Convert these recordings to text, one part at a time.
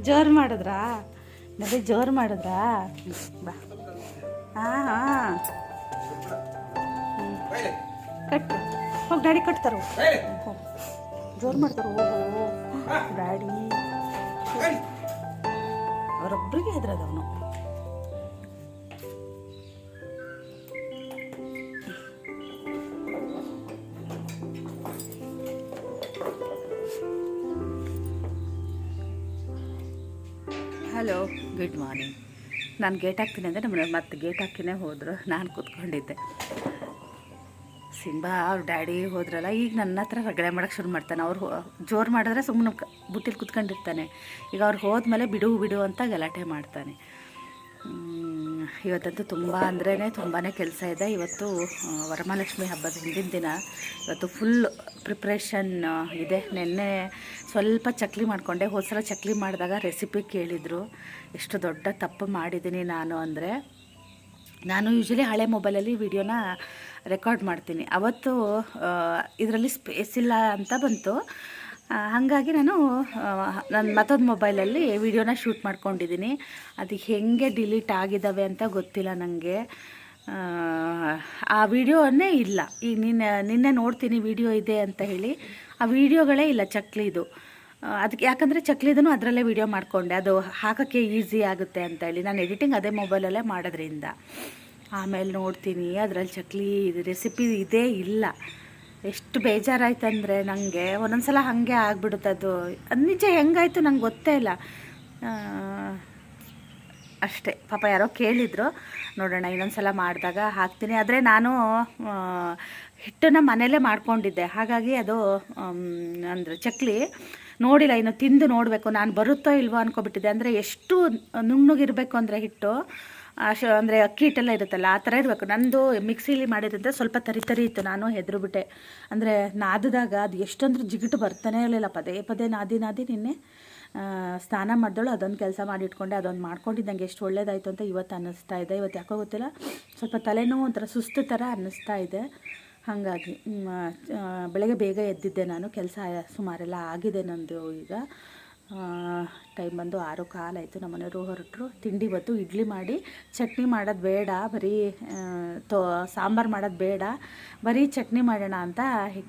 ಜೋರು ಮಾಡಿದ್ರಾ? ನದಿ ಜೋರು ಮಾಡಿದ್ರಾ? ಬಾ. ಹಾಂ ಹಾಂ. ಕಟ್ಟು. ಹೋಗಿ ಡ್ಯಾಡಿ ಕಟ್ತಾರ ಜೋರು ಮಾಡ್ತಾರ ಹೋಗು ಡ್ಯಾಡಿ. ಅವರೊಬ್ಬರಿಗೆ ಹೆದ್ರದ ನಾನು ಗೇಟ್ ಹಾಕ್ತೀನಿ ಅಂದರೆ ನಮ್ಮನೆ ಮತ್ತೆ ಗೇಟ್ ಹಾಕಿನೇ ಹೋದರು. ನಾನು ಕೂತ್ಕೊಂಡಿದ್ದೆ. ಸಿಂಬಾ ಅವ್ರ ಡ್ಯಾಡಿ ಹೋದ್ರಲ್ಲ, ಈಗ ನನ್ನ ಹತ್ರ ರಗಳೆ ಮಾಡೋಕ್ಕೆ ಶುರು ಮಾಡ್ತಾನೆ. ಅವ್ರು ಜೋರು ಮಾಡಿದ್ರೆ ಸುಮ್ಮನೆ ಬುಟ್ಟಿಲಿ ಕುತ್ಕೊಂಡಿರ್ತಾನೆ. ಈಗ ಅವ್ರು ಹೋದ್ಮೇಲೆ ಬಿಡು ಬಿಡು ಅಂತ ಗಲಾಟೆ ಮಾಡ್ತಾನೆ. ಇವತ್ತಂತೂ ತುಂಬ ಅಂದ್ರೇ ತುಂಬಾ ಕೆಲಸ ಇದೆ. ಇವತ್ತು ವರಮಹಾಲಕ್ಷ್ಮಿ ಹಬ್ಬದ ಹಿಂದಿನ ದಿನ. ಇವತ್ತು ಫುಲ್ ಪ್ರಿಪ್ರೇಷನ್ ಇದೆ. ನಿನ್ನೆ ಸ್ವಲ್ಪ ಚಕ್ಲಿ ಮಾಡಿಕೊಂಡೆ. ಹೋದ್ಸಲ ಚಕ್ಲಿ ಮಾಡಿದಾಗ ರೆಸಿಪಿ ಕೇಳಿದರು. ಎಷ್ಟು ದೊಡ್ಡ ತಪ್ಪು ಮಾಡಿದ್ದೀನಿ ನಾನು ಅಂದರೆ, ನಾನು ಯೂಶ್ವಲಿ ಹಳೆ ಮೊಬೈಲಲ್ಲಿ ವಿಡಿಯೋನ ರೆಕಾರ್ಡ್ ಮಾಡ್ತೀನಿ. ಅವತ್ತು ಇದರಲ್ಲಿ ಸ್ಪೇಸ್ ಇಲ್ಲ ಅಂತ ಬಂತು. ಹಾಗಾಗಿ ನಾನು ನನ್ನ ಮತ್ತೊಂದು ಮೊಬೈಲಲ್ಲಿ ವಿಡಿಯೋನ ಶೂಟ್ ಮಾಡ್ಕೊಂಡಿದ್ದೀನಿ. ಅದು ಹೇಗೆ ಡಿಲೀಟ್ ಆಗಿದ್ದಾವೆ ಅಂತ ಗೊತ್ತಿಲ್ಲ ನನಗೆ ಆ ವಿಡಿಯೋನೇ ಇಲ್ಲ. ಈಗ ನಿನ್ನೆ ನಿನ್ನೆ ನೋಡ್ತೀನಿ ವಿಡಿಯೋ ಇದೆ ಅಂತ ಹೇಳಿ. ಆ ವಿಡಿಯೋಗಳೇ ಇಲ್ಲ ಚಕ್ಲಿದು. ಅದಕ್ಕೆ ಯಾಕಂದರೆ ಚಕ್ಲಿದೂ ಅದರಲ್ಲೇ ವಿಡಿಯೋ ಮಾಡಿಕೊಂಡೆ. ಅದು ಹಾಕೋಕ್ಕೆ ಈಸಿ ಆಗುತ್ತೆ ಅಂತ ಹೇಳಿ. ನಾನು ಎಡಿಟಿಂಗ್ ಅದೇ ಮೊಬೈಲಲ್ಲೇ ಮಾಡೋದ್ರಿಂದ. ಆಮೇಲೆ ನೋಡ್ತೀನಿ. ಅದರಲ್ಲಿ ಚಕ್ಲಿ ರೆಸಿಪಿ ಇದೇ ಇಲ್ಲ. ಎಷ್ಟು ಬೇಜಾರಾಯ್ತಂದರೆ ನನಗೆ ಒಂದೊಂದು ಸಲ ಹಾಗೆ ಆಗಿಬಿಡುತ್ತೆ ಅದು ಅದು ನಿಜ ಹೆಂಗಾಯಿತು ನಂಗೆ ಗೊತ್ತೇ ಇಲ್ಲ. ಅಷ್ಟೇ. ಪಾಪ ಯಾರೋ ಕೇಳಿದ್ರು, ನೋಡೋಣ ಇನ್ನೊಂದು ಸಲ ಮಾಡಿದಾಗ ಹಾಕ್ತೀನಿ. ಆದರೆ ನಾನು ಹಿಟ್ಟನ್ನು ಮನೇಲೇ ಮಾಡ್ಕೊಂಡಿದ್ದೆ. ಹಾಗಾಗಿ ಅದು ಅಂದರೆ ಚಕ್ಲಿ ನೋಡಿಲ್ಲ, ಇನ್ನು ತಿಂದು ನೋಡಬೇಕು. ನಾನು ಬರುತ್ತೋ ಇಲ್ವೋ ಅನ್ಕೊಬಿಟ್ಟಿದ್ದೆ. ಅಂದರೆ ಎಷ್ಟು ನುಣ್ಣಗಿರಬೇಕು ಅಂದರೆ ಹಿಟ್ಟು ಶ, ಅಂದರೆ ಅಕ್ಕಿ ಹಿಟ್ಟೆಲ್ಲ ಇರುತ್ತಲ್ಲ, ಆ ಥರ ಇರಬೇಕು. ನಂದು ಮಿಕ್ಸಿಲಿ ಮಾಡಿದ್ರಿಂದ ಸ್ವಲ್ಪ ತರಿ ತರಿ ಇತ್ತು. ನಾನು ಹೆದರು ಬಿಟ್ಟೆ ಅಂದರೆ ನಾದಿದಾಗ ಅದು ಎಷ್ಟಂದ್ರೆ ಜಿಗಿಟು ಬರ್ತಾನೆ ಇರಲಿಲ್ಲ ಪದೇ ಪದೇ ನಾದಿ ನಾದಿ ನಿನ್ನೆ ಸ್ನಾನ ಮಾಡಿದಳು ಅದೊಂದು ಕೆಲಸ ಮಾಡಿ ಇಟ್ಕೊಂಡೆ ಅದೊಂದು ಮಾಡ್ಕೊಂಡಿದ್ದಂಗೆ ಎಷ್ಟು ಒಳ್ಳೇದಾಯಿತು ಅಂತ ಇವತ್ತು ಅನ್ನಿಸ್ತಾ ಇದೆ. ಇವತ್ತು ಯಾಕೋ ಗೊತ್ತಿಲ್ಲ, ಸ್ವಲ್ಪ ತಲೆನೋವು ಒಂಥರ ಸುಸ್ತು ಥರ ಅನ್ನಿಸ್ತಾ ಇದೆ. ಹಾಗಾಗಿ ಬೆಳಗ್ಗೆ ಬೇಗ ಎದ್ದಿದ್ದೆ ನಾನು, ಕೆಲಸ ಸುಮಾರೆಲ್ಲ ಆಗಿದೆ ನಂದು ಈಗ. ಟೈಮ್ ಬಂದು ಆರು ಕಾಲಾಯಿತು ನಮ್ಮ ಮನೆಯವರು ಹೊರಟರು. ತಿಂಡಿ ಬಂತು ಇಡ್ಲಿ ಮಾಡಿ, ಚಟ್ನಿ ಮಾಡೋದು ಬೇಡ, ಬರೀ ತೋ, ಸಾಂಬಾರು ಮಾಡೋದು ಬೇಡ, ಬರೀ ಚಟ್ನಿ ಮಾಡೋಣ ಅಂತ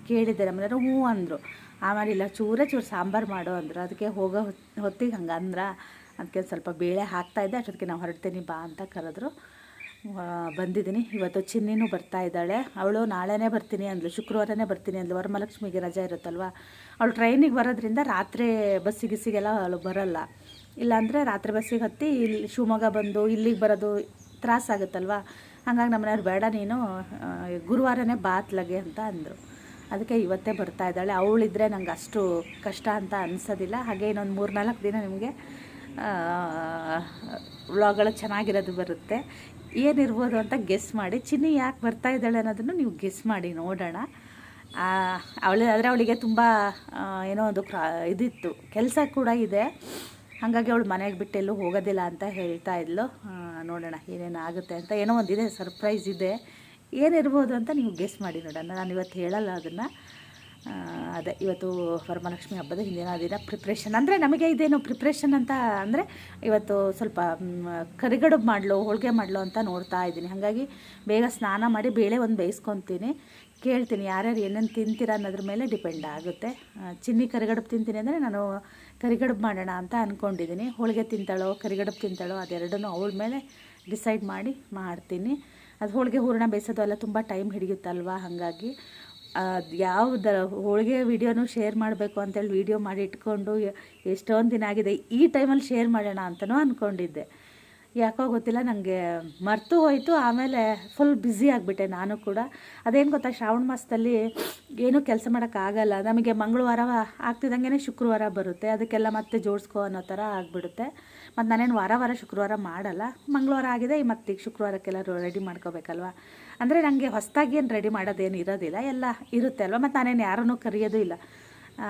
ಕೇಳಿದ್ದೆ ನಮ್ಮ ಮನೆಯವರು ಹ್ಞೂ ಅಂದರು. ಆಮೇಲೆ ಇಲ್ಲ ಚೂರೇ ಚೂರು ಸಾಂಬಾರು ಮಾಡು ಅಂದ್ರೆ ಅದಕ್ಕೆ ಹೋಗೋ ಹೊತ್- ಹೊತ್ತಿಗೆ ಹಂಗೆ ಅಂದ್ರೆ ಅದಕ್ಕೆ ಸ್ವಲ್ಪ ಬೇಳೆ ಹಾಕ್ತಾಯಿದ್ದೆ ಅಷ್ಟೊತ್ತಿಗೆ ನಾವು ಹೊರಡ್ತೀನಿ ಬಾ ಅಂತ ಕರೆದ್ರು. ಬಂದಿದ್ದೀನಿ. ಇವತ್ತು ಚಿನ್ನಿನೂ ಬರ್ತಾ ಇದ್ದಾಳೆ. ಅವಳು ನಾಳೆನೇ ಬರ್ತೀನಿ ಅಂದ್ಲು, ಶುಕ್ರವಾರನೇ ಬರ್ತೀನಿ ಅಂದ್ಲು. ವರಮಹಾಲಕ್ಷ್ಮಿಗೆ ರಜೆ ಇರುತ್ತಲ್ವ? ಅವಳು ಟ್ರೈನಿಗೆ ಬರೋದ್ರಿಂದ ರಾತ್ರಿ ಬಸ್ಸಿಗೆ ಗಿಸ್ಸಿಗೆಲ್ಲ ಅವಳು ಬರಲ್ಲ. ಇಲ್ಲಾಂದರೆ ರಾತ್ರಿ ಬಸ್ಸಿಗೆ ಹತ್ತಿ ಇಲ್ಲಿ ಶಿವಮೊಗ್ಗ ಬಂದು ಇಲ್ಲಿಗೆ ಬರೋದು ತ್ರಾಸಾಗುತ್ತಲ್ವ? ಹಾಗಾಗಿ ನಮ್ಮನೆಯವ್ರು, ಬೇಡ ನೀನು ಗುರುವಾರನೇ ಬಾತ್ಲಗೆ ಅಂತ ಅಂದರು. ಅದಕ್ಕೆ ಇವತ್ತೇ ಬರ್ತಾ ಇದ್ದಾಳೆ. ಅವಳಿದ್ರೆ ನಂಗೆ ಅಷ್ಟು ಕಷ್ಟ ಅಂತ ಅನಿಸೋದಿಲ್ಲ. ಹಾಗೆ ಇನ್ನೊಂದು ಮೂರು ನಾಲ್ಕು ದಿನ ನಿಮಗೆ ವ್ಲಾಗ್ಗಳು ಚೆನ್ನಾಗಿರೋದು ಬರುತ್ತೆ. ಏನಿರ್ಬೋದು ಅಂತ ಗೆಸ್ ಮಾಡಿ. ಚಿನ್ನಿ ಯಾಕೆ ಬರ್ತಾ ಇದ್ದಾಳೆ ಅನ್ನೋದನ್ನು ನೀವು ಗೆಸ್ ಮಾಡಿ ನೋಡೋಣ. ಅವಳ, ಆದರೆ ಅವಳಿಗೆ ತುಂಬ ಏನೋ ಒಂದು ಕ್ರಾ, ಇದಿತ್ತು. ಕೆಲಸ ಕೂಡ ಇದೆ. ಹಾಗಾಗಿ ಅವಳು ಮನೆಗೆ ಬಿಟ್ಟು ಎಲ್ಲೂ ಹೋಗೋದಿಲ್ಲ ಅಂತ ಹೇಳ್ತಾ ಇದ್ಲು. ನೋಡೋಣ ಏನೇನು ಆಗುತ್ತೆ ಅಂತ. ಏನೋ ಒಂದಿದೆ, ಸರ್ಪ್ರೈಸ್ ಇದೆ. ಏನಿರ್ಬೋದು ಅಂತ ನೀವು ಗೆಸ್ ಮಾಡಿ ನೋಡೋಣ. ನಾನು ಇವತ್ತು ಹೇಳಲ್ಲ ಅದನ್ನು. ಅದೇ, ಇವತ್ತು ವರಮಹಾಲಕ್ಷ್ಮಿ ಹಬ್ಬದ ಹಿಂದಿನ ದಿನ ಪ್ರಿಪ್ರೇಷನ್ ಅಂದರೆ ನಮಗೆ ಇದೇನು ಪ್ರಿಪ್ರೇಷನ್ ಅಂತ ಅಂದರೆ ಇವತ್ತು ಸ್ವಲ್ಪ ಕರಿಗಡುಬು ಮಾಡಲು, ಹೋಳಿಗೆ ಮಾಡಲು ಅಂತ ನೋಡ್ತಾ ಇದ್ದೀನಿ. ಹಾಗಾಗಿ ಬೇಗ ಸ್ನಾನ ಮಾಡಿ ಬೇಳೆ ಒಂದು ಬೇಯಿಸ್ಕೊತೀನಿ. ಕೇಳ್ತೀನಿ ಯಾರ್ಯಾರು ಏನೇನು ತಿಂತೀರ ಅನ್ನೋದ್ರ ಮೇಲೆ ಡಿಪೆಂಡ್ ಆಗುತ್ತೆ. ಚಿನ್ನಿ ಕರಿಗಡುಬು ತಿಂತೀನಿ ಅಂದರೆ ನಾನು ಕರಿಗಡುಬು ಮಾಡೋಣ ಅಂತ ಅಂದ್ಕೊಂಡಿದ್ದೀನಿ ಹೋಳಿಗೆ ತಿಂತಾಳೋ, ಕರಿಗಡುಬು ತಿಂತಾಳೋ ಅದೆರಡನ್ನೂ ಅವಳ ಮೇಲೆ ಡಿಸೈಡ್ ಮಾಡಿ ಮಾಡ್ತೀನಿ. ಅದು ಹೋಳಿಗೆ ಹೂರಣ ಬೇಯಿಸೋದು ಎಲ್ಲ ತುಂಬ ಟೈಮ್ ಹಿಡಿಯುತ್ತಲ್ವ? ಹಾಗಾಗಿ ಯಾವುದರ ಹೋಳಿಗೆ ವಿಡಿಯೋನು ಶೇರ್ ಮಾಡಬೇಕು ಅಂತೇಳಿ ವಿಡಿಯೋ ಮಾಡಿ ಇಟ್ಕೊಂಡು ಎಷ್ಟೊಂದು ದಿನ ಆಗಿದೆ, ಈ ಟೈಮಲ್ಲಿ ಶೇರ್ ಮಾಡೋಣ ಅಂತಲೂ ಅಂದ್ಕೊಂಡಿದ್ದೆ ಯಾಕೋ ಗೊತ್ತಿಲ್ಲ ನನಗೆ ಮರ್ತು ಹೋಯಿತು, ಆಮೇಲೆ ಫುಲ್ ಬ್ಯುಸಿ ಆಗಿಬಿಟ್ಟೆ ನಾನು ಕೂಡ. ಅದೇನು ಗೊತ್ತಾ, ಶ್ರಾವಣ ಮಾಸದಲ್ಲಿ ಏನೂ ಕೆಲಸ ಮಾಡೋಕ್ಕಾಗಲ್ಲ ನಮಗೆ ಮಂಗಳವಾರ ಆಗ್ತಿದ್ದಂಗೆ ಶುಕ್ರವಾರ ಬರುತ್ತೆ, ಅದಕ್ಕೆಲ್ಲ ಮತ್ತೆ ಜೋಡಿಸ್ಕೋ ಅನ್ನೋ ಥರ ಆಗಿಬಿಡುತ್ತೆ. ಮತ್ತು ನಾನೇನು ವಾರ ವಾರ ಶುಕ್ರವಾರ ಮಾಡಲ್ಲ, ಮಂಗಳವಾರ ಆಗಿದೆ ಮತ್ತೆ ಈಗ ಶುಕ್ರವಾರಕ್ಕೆಲ್ಲ ರೆಡಿ ಮಾಡ್ಕೋಬೇಕಲ್ವ? ಅಂದರೆ ನನಗೆ ಹೊಸದಾಗಿ ಏನು ರೆಡಿ ಮಾಡೋದೇನು ಇರೋದಿಲ್ಲ, ಎಲ್ಲ ಇರುತ್ತೆ ಅಲ್ವ? ಮತ್ತು ನಾನೇನು ಯಾರನ್ನೂ ಕರೆಯೋದು ಇಲ್ಲ.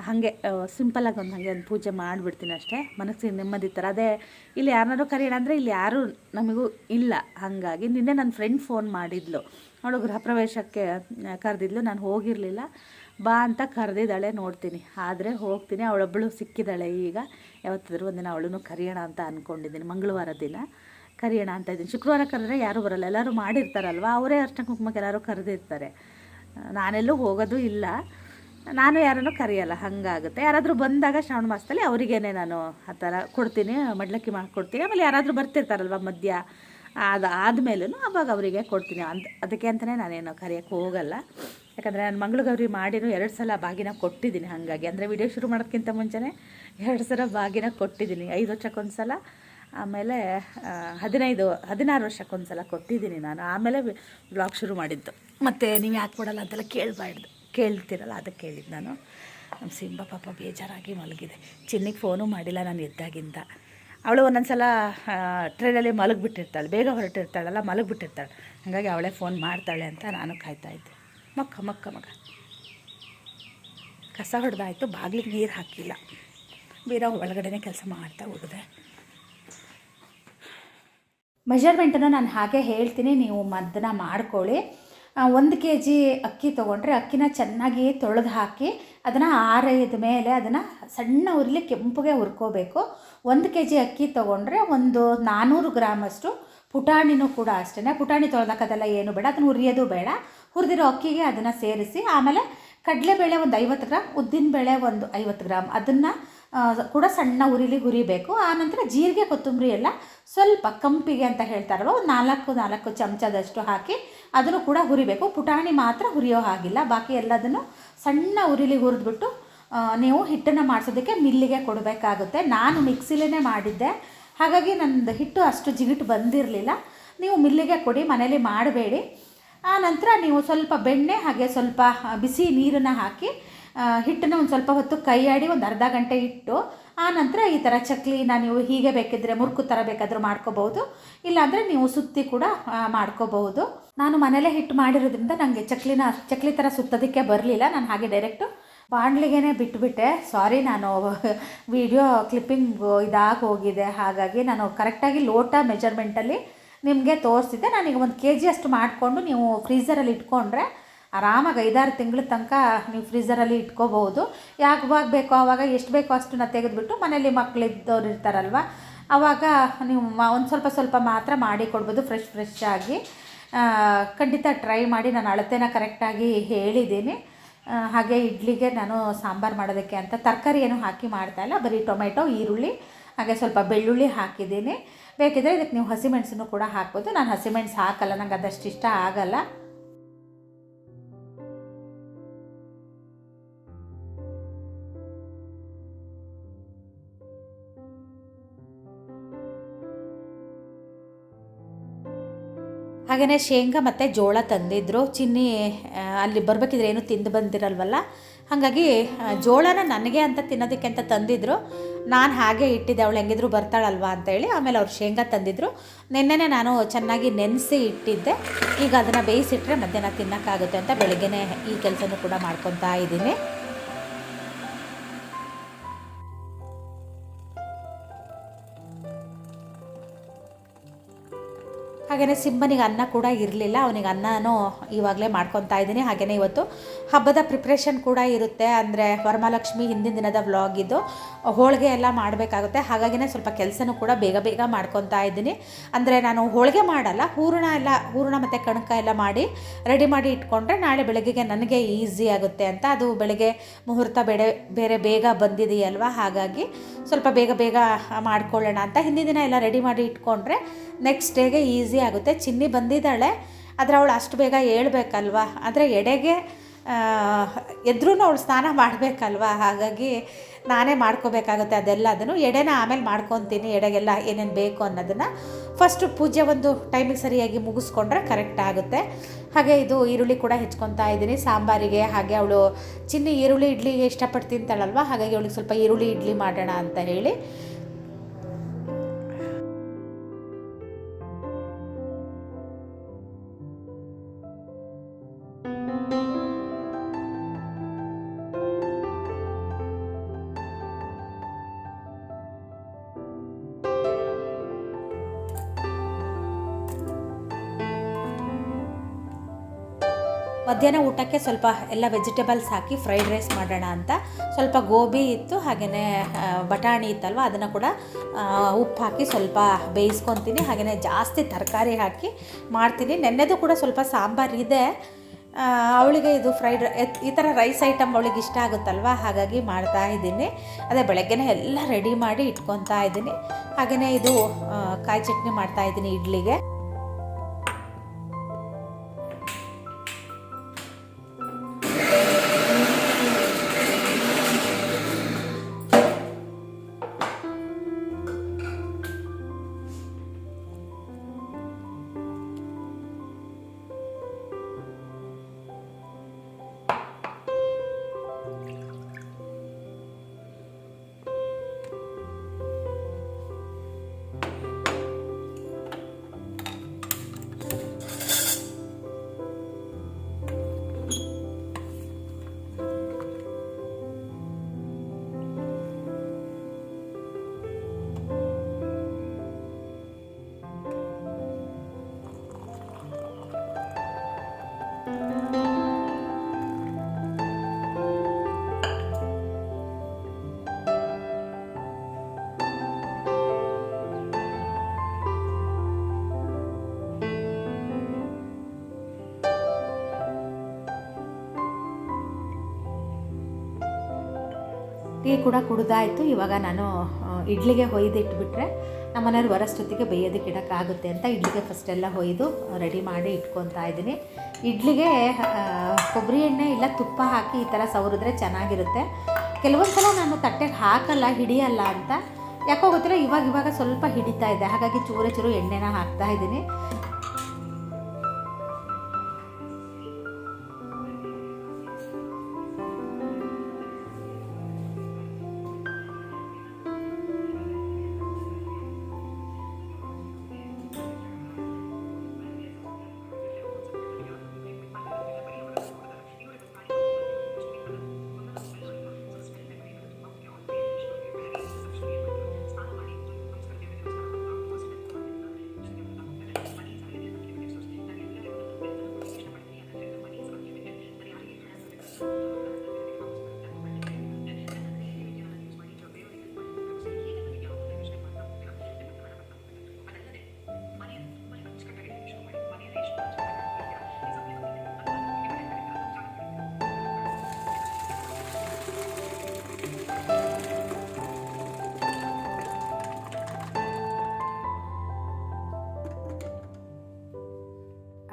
ಹಾಗೆ ಸಿಂಪಲಾಗಿ ಒಂದು ಹಾಗೆ ಒಂದು ಪೂಜೆ ಮಾಡಿಬಿಡ್ತೀನಿ ಅಷ್ಟೇ. ಮನಸ್ಸಿಗೆ ನೆಮ್ಮದಿ ಥರ. ಅದೇ, ಇಲ್ಲಿ ಯಾರನ್ನಾರು ಕರೆಯೋಣ ಅಂದರೆ ಇಲ್ಲಿ ಯಾರೂ ನಮಗೂ ಇಲ್ಲ. ಹಾಗಾಗಿ ನಿನ್ನೆ ನನ್ನ ಫ್ರೆಂಡ್ ಫೋನ್ ಮಾಡಿದ್ಲು. ಅವಳು ಗೃಹ ಪ್ರವೇಶಕ್ಕೆ ಕರೆದಿದ್ಲು. ನಾನು ಹೋಗಿರಲಿಲ್ಲ. ಬಾ ಅಂತ ಕರೆದಿದ್ದಾಳೆ, ನೋಡ್ತೀನಿ. ಆದರೆ ಹೋಗ್ತೀನಿ. ಅವಳೊಬ್ಬಳು ಸಿಕ್ಕಿದ್ದಾಳೆ ಈಗ. ಯಾವತ್ತಾದರೂ ಒಂದಿನ ಅವಳನ್ನು ಕರೆಯೋಣ ಅಂತ ಅಂದ್ಕೊಂಡಿದ್ದೀನಿ ಮಂಗಳವಾರ ದಿನ ಕರೆಯೋಣ ಅಂತ ಇದ್ದೀನಿ. ಶುಕ್ರವಾರ ಕರೆದ್ರೆ ಯಾರೂ ಬರಲ್ಲ. ಎಲ್ಲರೂ ಮಾಡಿರ್ತಾರಲ್ವ? ಅವರೇ ಅರ್ಶನ ಕುಂಕುಮಕ್ಕೆ ಎಲ್ಲರೂ ಕರೆದಿರ್ತಾರೆ. ನಾನೆಲ್ಲೂ ಹೋಗೋದು ಇಲ್ಲ. ನಾನು ಯಾರನ್ನು ಕರೆಯಲ್ಲ. ಹಾಗಾಗುತ್ತೆ. ಯಾರಾದರೂ ಬಂದಾಗ ಶ್ರಾವಣ ಮಾಸದಲ್ಲಿ ಅವರಿಗೇನೆ ನಾನು ಆ ಥರ ಕೊಡ್ತೀನಿ. ಮಡ್ಲಕ್ಕಿ ಮಾಡಿಕೊಡ್ತೀನಿ ಆಮೇಲೆ ಯಾರಾದರೂ ಬರ್ತಿರ್ತಾರಲ್ವ ಮಧ್ಯ ಅದು ಆದಮೇಲೂ ಅವಾಗ ಅವರಿಗೆ ಕೊಡ್ತೀನಿ. ಅಂತ ಅದಕ್ಕೆ ಅಂತಲೇ ನಾನೇನು ಕರೆಯೋಕ್ಕೆ ಹೋಗಲ್ಲ. ಯಾಕಂದರೆ ನಾನು ಮಂಗಳಗೌರಿ ಮಾಡಿನೂ ಎರಡು ಸಲ ಬಾಗಿನ ಕೊಟ್ಟಿದ್ದೀನಿ ಹಾಗಾಗಿ. ಅಂದರೆ ವಿಡಿಯೋ ಶುರು ಮಾಡೋದಕ್ಕಿಂತ ಮುಂಚೆನೇ ಎರಡು ಸಲ ಬಾಗಿನ ಕೊಟ್ಟಿದ್ದೀನಿ. ಐದು ವರ್ಷಕ್ಕೊಂದು ಸಲ ಆಮೇಲೆ ಹದಿನೈದು, ಹದಿನಾರು ವರ್ಷಕ್ಕೊಂದು ಸಲ ಕೊಟ್ಟಿದ್ದೀನಿ ನಾನು. ಆಮೇಲೆ ಬ್ಲಾಗ್ ಶುರು ಮಾಡಿದ್ದು. ಮತ್ತು ನೀವು ಯಾಕೆ ಕೊಡಲ್ಲ ಅಂತೆಲ್ಲ ಕೇಳಬಾರ್ದು ಕೇಳ್ತಿರಲ್ಲ, ಅದಕ್ಕೆ ಕೇಳಿದ್ದು ನಾನು. ನಮ್ಮ ಸಿಂಬ ಪಾಪ ಬೇಜಾರಾಗಿ ಮಲಗಿದೆ. ಚಿನ್ನಿಗೆ ಫೋನು ಮಾಡಿಲ್ಲ ನಾನು ಎದ್ದಾಗಿಂದ. ಅವಳು ಒಂದೊಂದು ಸಲ ಟ್ರೈನಲ್ಲಿ ಮಲಗಿಬಿಟ್ಟಿರ್ತಾಳೆ. ಬೇಗ ಹೊರಟಿರ್ತಾಳಲ್ಲ, ಮಲಗಿಬಿಟ್ಟಿರ್ತಾಳೆ. ಹಾಗಾಗಿ ಅವಳೇ ಫೋನ್ ಮಾಡ್ತಾಳೆ ಅಂತ ನಾನು ಕಾಯ್ತಾ ಇದ್ದೆ. ಮಕ್ಕ ಮಕ್ಕ, ಮಗ. ಕಸ ಹೊಡೆದಾಯಿತು, ಬಾಗಿಲಿಗೆ ನೀರು ಹಾಕಿಲ್ಲ. ಬೀರ ಒಳಗಡೆನೇ ಕೆಲಸ ಮಾಡ್ತಾ ಹೋಗಿದೆ. ಮೆಷರ್ಮೆಂಟನ್ನು ನಾನು ಹಾಗೆ ಹೇಳ್ತೀನಿ, ನೀವು ಮದ್ದನ್ನ ಮಾಡ್ಕೊಳ್ಳಿ. ಒಂದು ಕೆ ಜಿ ಅಕ್ಕಿ ತೊಗೊಂಡ್ರೆ ಅಕ್ಕಿನ ಚೆನ್ನಾಗಿ ತೊಳೆದು ಹಾಕಿ, ಅದನ್ನು ಆರೈದ ಮೇಲೆ ಅದನ್ನು ಸಣ್ಣ ಉರಿಲಿ ಕೆಂಪಗೆ ಹುರ್ಕೋಬೇಕು. ಒಂದು ಕೆ ಜಿ ಅಕ್ಕಿ ತೊಗೊಂಡ್ರೆ ಒಂದು ನಾನ್ನೂರು ಗ್ರಾಮಷ್ಟು ಪುಟಾಣಿನೂ ಕೂಡ ಅಷ್ಟೇ ಪುಟಾಣಿ ತೊಳೆದಾಕೋದೆಲ್ಲ ಏನು ಬೇಡ, ಅದನ್ನು ಉರಿಯೋದು ಬೇಡ. ಹುರಿದಿರೋ ಅಕ್ಕಿಗೆ ಅದನ್ನು ಸೇರಿಸಿ, ಆಮೇಲೆ ಕಡಲೆಬೇಳೆ ಒಂದು ಐವತ್ತು ಗ್ರಾಮ್ ಉದ್ದಿನಬೇಳೆ ಒಂದು ಐವತ್ತು ಗ್ರಾಮ್ ಅದನ್ನು ಕೂಡ ಸಣ್ಣ ಉರಿಲಿ ಹುರಿಬೇಕು. ಆನಂತರ ಜೀರಿಗೆ, ಕೊತ್ತಂಬರಿ ಎಲ್ಲ ಸ್ವಲ್ಪ ಕಂಪಿಗೆ ಅಂತ ಹೇಳ್ತಾರಲ್ವ, ಒಂದು ನಾಲ್ಕು ನಾಲ್ಕು ಚಮಚದಷ್ಟು ಹಾಕಿ ಅದನ್ನು ಕೂಡ ಹುರಿಬೇಕು. ಪುಟಾಣಿ ಮಾತ್ರ ಹುರಿಯೋ ಹಾಗಿಲ್ಲ. ಬಾಕಿ ಎಲ್ಲದನ್ನು ಸಣ್ಣ ಉರಿಲಿ ಹುರಿದ್ಬಿಟ್ಟು ನೀವು ಹಿಟ್ಟನ್ನು ಮಾಡಿಸೋದಕ್ಕೆ ಮಿಲ್ಲಿಗೆ ಕೊಡಬೇಕಾಗುತ್ತೆ. ನಾನು ಮಿಕ್ಸಿಲೇ ಮಾಡಿದ್ದೆ. ಹಾಗಾಗಿ ನನ್ನದು ಹಿಟ್ಟು ಅಷ್ಟು ಜಿಗಿಟ್ಟು ಬಂದಿರಲಿಲ್ಲ. ನೀವು ಮಿಲ್ಲಿಗೆ ಕೊಡಿ, ಮನೇಲಿ ಮಾಡಬೇಡಿ. ಆ ನಂತರ ನೀವು ಸ್ವಲ್ಪ ಬೆಣ್ಣೆ ಹಾಗೆ ಸ್ವಲ್ಪ ಬಿಸಿ ನೀರನ್ನು ಹಾಕಿ ಹಿಟ್ಟನ್ನು ಒಂದು ಸ್ವಲ್ಪ ಹೊತ್ತು ಕೈಯಾಡಿ ಒಂದು ಅರ್ಧ ಗಂಟೆ ಇಟ್ಟು, ಆ ನಂತರ ಈ ಥರ ಚಕ್ಲಿನ ನೀವು ಹೀಗೆ ಬೇಕಿದ್ದರೆ ಮುರುಕು ಥರ ಬೇಕಾದರೂ ಮಾಡ್ಕೋಬಹುದು. ಇಲ್ಲಾಂದರೆ ನೀವು ಸುತ್ತಿ ಕೂಡ ಮಾಡ್ಕೋಬಹುದು. ನಾನು ಮನೇಲೇ ಹಿಟ್ಟು ಮಾಡಿರೋದ್ರಿಂದ ನನಗೆ ಚಕ್ಲಿನ, ಚಕ್ಲಿ ಥರ ಸುತ್ತೋದಕ್ಕೆ ಬರಲಿಲ್ಲ. ನಾನು ಹಾಗೆ ಡೈರೆಕ್ಟು ಬಾಣಲಿಗೆನೇ ಬಿಟ್ಬಿಟ್ಟೆ. ಸಾರಿ ನಾನು ವಿಡಿಯೋ ಕ್ಲಿಪ್ಪಿಂಗ್ ಇದಾಗಿ ಹೋಗಿದೆ. ಹಾಗಾಗಿ ನಾನು ಕರೆಕ್ಟಾಗಿ ಲೋಟ ಮೆಜರ್ಮೆಂಟಲ್ಲಿ ನಿಮಗೆ ತೋರಿಸಿದ್ದೆ. ನಾನೀಗ ಒಂದು ಕೆ ಜಿ ಅಷ್ಟು ಮಾಡಿಕೊಂಡು ನೀವು ಫ್ರೀಝರಲ್ಲಿ ಇಟ್ಕೊಂಡ್ರೆ ಆರಾಮಾಗಿ ಐದಾರು ತಿಂಗಳ ತನಕ ನೀವು ಫ್ರೀಝರಲ್ಲಿ ಇಟ್ಕೋಬಹುದು. ಯಾವಾಗ ಬೇಕೋ ಆವಾಗ ಎಷ್ಟು ಬೇಕೋ ಅಷ್ಟನ್ನ ತೆಗೆದುಬಿಟ್ಟು ಮನೇಲಿ ಮಕ್ಕಳಿದ್ದವ್ರು ಇರ್ತಾರಲ್ವ ಆವಾಗ ನೀವು ಒಂದು ಸ್ವಲ್ಪ ಸ್ವಲ್ಪ ಮಾತ್ರ ಮಾಡಿ ಕೊಡ್ಬೋದು ಫ್ರೆಶ್ ಫ್ರೆಶ್ ಆಗಿ. ಖಂಡಿತ ಟ್ರೈ ಮಾಡಿ ನಾನು ಅಳತೆನ ಕರೆಕ್ಟಾಗಿ ಹೇಳಿದ್ದೀನಿ. ಹಾಗೆ ಇಡ್ಲಿಗೆ ನಾನು ಸಾಂಬಾರು ಮಾಡೋದಕ್ಕೆ ಅಂತ. ತರಕಾರಿ ಏನು ಹಾಕಿ ಮಾಡ್ತಾಯಿಲ್ಲ ಬರೀ ಟೊಮೆಟೊ, ಈರುಳ್ಳಿ, ಹಾಗೆ ಸ್ವಲ್ಪ ಬೆಳ್ಳುಳ್ಳಿ ಹಾಕಿದ್ದೀನಿ. ಬೇಕಿದ್ರೆ ಇದಕ್ಕೆ ನೀವು ಹಸಿಮೆಣಸನ್ನು ಕೂಡ ಹಾಕ್ಬೋದು. ನಾನು ಹಸಿಮೆಣಸು ಹಾಕಲ್ಲ, ನಂಗೆ ಅದಷ್ಟು ಇಷ್ಟ ಆಗಲ್ಲ. ಹಾಗೆಯೇ ಶೇಂಗಾ ಮತ್ತು ಜೋಳ ತಂದಿದ್ರು. ಚಿನ್ನಿ ಅಲ್ಲಿ ಬರಬೇಕಿದ್ರೆ ಏನು ತಿಂದು ಬಂದಿರಲ್ವಲ್ಲ? ಹಾಗಾಗಿ ಜೋಳನ ನನಗೆ ಅಂತ ತಿನ್ನೋದಕ್ಕೆ ಅಂತ ತಂದಿದ್ರು. ನಾನು ಹಾಗೆ ಇಟ್ಟಿದ್ದೆ, ಅವಳು ಹೆಂಗಿದ್ರು ಬರ್ತಾಳಲ್ವಾ ಅಂತೇಳಿ ಆಮೇಲೆ ಅವ್ರು ಶೇಂಗಾ ತಂದಿದ್ರು. ನಿನ್ನೆನೇ ನಾನು ಚೆನ್ನಾಗಿ ನೆನೆಸಿ ಇಟ್ಟಿದ್ದೆ. ಈಗ ಅದನ್ನು ಬೇಯಿಸಿಟ್ರೆ ಮಧ್ಯಾಹ್ನ ತಿನ್ನೋಕ್ಕಾಗುತ್ತೆ ಅಂತ ಬೆಳಗ್ಗೆನೇ ಈ ಕೆಲಸನೂ ಕೂಡ ಮಾಡ್ಕೊತಾ ಇದ್ದೀನಿ. ಹಾಗೆಯೇ ಸಿಂಬನಿಗೆ ಅನ್ನ ಕೂಡ ಇರಲಿಲ್ಲ. ಅವನಿಗೆ ಅನ್ನನೂ ಇವಾಗಲೇ ಮಾಡ್ಕೊತಾ ಇದ್ದೀನಿ. ಹಾಗೆಯೇ ಇವತ್ತು ಹಬ್ಬದ ಪ್ರಿಪ್ರೇಷನ್ ಕೂಡ ಇರುತ್ತೆ. ಅಂದರೆ ವರಮಹಾಲಕ್ಷ್ಮಿ ಹಿಂದಿನ ದಿನದ ವ್ಲಾಗ್ ಇದು. ಹೋಳಿಗೆ ಎಲ್ಲ ಮಾಡಬೇಕಾಗುತ್ತೆ. ಹಾಗಾಗಿನೇ ಸ್ವಲ್ಪ ಕೆಲಸನೂ ಕೂಡ ಬೇಗ ಬೇಗ ಮಾಡ್ಕೊತಾ ಇದ್ದೀನಿ. ಅಂದರೆ ನಾನು ಹೋಳಿಗೆ ಮಾಡಲ್ಲ, ಹೂರಣ ಎಲ್ಲ, ಹೂರಣ ಮತ್ತು ಕಣಕ ಎಲ್ಲ ಮಾಡಿ ರೆಡಿ ಮಾಡಿ ಇಟ್ಕೊಂಡ್ರೆ ನಾಳೆ ಬೆಳಗ್ಗೆಗೆ ನನಗೆ ಈಸಿ ಆಗುತ್ತೆ ಅಂತ. ಅದು ಬೆಳಗ್ಗೆ ಮುಹೂರ್ತ ಬೇಡ, ಬೇರೆ ಬೇಗ ಬಂದಿದೆಯಲ್ವ? ಹಾಗಾಗಿ ಸ್ವಲ್ಪ ಬೇಗ ಬೇಗ ಮಾಡ್ಕೊಳ್ಳೋಣ ಅಂತ. ಹಿಂದಿನ ದಿನ ಎಲ್ಲ ರೆಡಿ ಮಾಡಿ ಇಟ್ಕೊಂಡ್ರೆ ನೆಕ್ಸ್ಟ್ ಡೇಗೆ ಈಸಿ ಆಗುತ್ತೆ. ಚಿನ್ನಿ ಬಂದಿದ್ದಾಳೆ. ಆದರೆ ಅವಳು ಅಷ್ಟು ಬೇಗ ಹೇಳ್ಬೇಕಲ್ವಾ ಆದರೆ ಎಡೆಗೆ ಎದ್ರೂ ಅವಳು ಸ್ನಾನ ಮಾಡಬೇಕಲ್ವಾ? ಹಾಗಾಗಿ ನಾನೇ ಮಾಡ್ಕೋಬೇಕಾಗುತ್ತೆ ಅದೆಲ್ಲ ಅದನ್ನು ಎಡೆನ ಆಮೇಲೆ ಮಾಡ್ಕೊತೀನಿ. ಎಡೆಗೆಲ್ಲ ಏನೇನು ಬೇಕು ಅನ್ನೋದನ್ನು ಫಸ್ಟು ಪೂಜೆ ಒಂದು ಟೈಮಿಗೆ ಸರಿಯಾಗಿ ಮುಗಿಸ್ಕೊಂಡ್ರೆ ಕರೆಕ್ಟ್ ಆಗುತ್ತೆ. ಹಾಗೆ ಇದು ಈರುಳ್ಳಿ ಕೂಡ ಹೆಚ್ಕೊತಾ ಇದ್ದೀನಿ. ಸಾಂಬಾರಿಗೆ, ಹಾಗೆ ಅವಳು ಚಿನ್ನಿ ಈರುಳ್ಳಿ, ಇಡ್ಲಿಗೆ ಇಷ್ಟಪಟ್ಟು ತಿಂತಾಳಲ್ವ ಹಾಗಾಗಿ ಅವಳಿಗೆ ಸ್ವಲ್ಪ ಈರುಳ್ಳಿ, ಇಡ್ಲಿ ಮಾಡೋಣ ಅಂತ ಹೇಳಿ. ಮಧ್ಯಾಹ್ನ ಊಟಕ್ಕೆ ಸ್ವಲ್ಪ ಎಲ್ಲ ವೆಜಿಟೇಬಲ್ಸ್ ಹಾಕಿ ಫ್ರೈಡ್ ರೈಸ್ ಮಾಡೋಣ ಅಂತ. ಸ್ವಲ್ಪ ಗೋಬಿ ಇತ್ತು ಹಾಗೆಯೇ ಬಟಾಣಿ ಇತ್ತಲ್ವ, ಅದನ್ನು ಕೂಡ ಉಪ್ಪು ಹಾಕಿ ಸ್ವಲ್ಪ ಬೇಯಿಸ್ಕೊತೀನಿ. ಹಾಗೆಯೇ ಜಾಸ್ತಿ ತರಕಾರಿ ಹಾಕಿ ಮಾಡ್ತೀನಿ. ನೆನ್ನೆದು ಕೂಡ ಸ್ವಲ್ಪ ಸಾಂಬಾರು ಇದೆ. ಅವಳಿಗೆ ಇದು ಫ್ರೈಡ್ ಈ ಥರ ರೈಸ್ ಐಟಮ್ ಅವಳಿಗೆ ಇಷ್ಟ ಆಗುತ್ತಲ್ವ, ಹಾಗಾಗಿ ಮಾಡ್ತಾ ಇದ್ದೀನಿ. ಅದೇ ಬೆಳಗ್ಗೆನೇ ಎಲ್ಲ ರೆಡಿ ಮಾಡಿ ಇಟ್ಕೊತಾ ಇದ್ದೀನಿ. ಹಾಗೆಯೇ ಇದು ಕಾಯಿ ಚಟ್ನಿ ಮಾಡ್ತಾ ಇದ್ದೀನಿ ಇಡ್ಲಿಗೆ. ಟೀ ಕೂಡ ಕುಡ್ದಾಯಿತು. ಇವಾಗ ನಾನು ಇಡ್ಲಿಗೆ ಹೊಯ್ದಿಟ್ಬಿಟ್ರೆ ನಮ್ಮ ಮನೆಯವ್ರು ಬರೋಷ್ಟೊತ್ತಿಗೆ ಬೇಯೋದಕ್ಕೆ ಇಡೋಕ್ಕಾಗುತ್ತೆ ಅಂತ ಇಡ್ಲಿಗೆ ಫಸ್ಟ್ ಎಲ್ಲ ಹೊಯ್ದು ರೆಡಿ ಮಾಡಿ ಇಟ್ಕೊತಾ ಇದ್ದೀನಿ. ಇಡ್ಲಿಗೆ ಕೊಬ್ಬರಿ ಎಣ್ಣೆ ಇಲ್ಲ ತುಪ್ಪ ಹಾಕಿ ಈ ಥರ ಸವರಿದ್ರೆ ಚೆನ್ನಾಗಿರುತ್ತೆ. ಕೆಲವೊಂದು ಸಲ ನಾನು ತಟ್ಟೆಗೆ ಹಾಕಲ್ಲ, ಹಿಡಿಯಲ್ಲ ಅಂತ. ಯಾಕೋ ಗೊತ್ತಿಲ್ಲ, ಇವಾಗ ಇವಾಗ ಸ್ವಲ್ಪ ಹಿಡಿತಾ ಇದೆ. ಹಾಗಾಗಿ ಚೂರು ಚೂರು ಎಣ್ಣೆನ ಹಾಕ್ತಾ ಇದ್ದೀನಿ.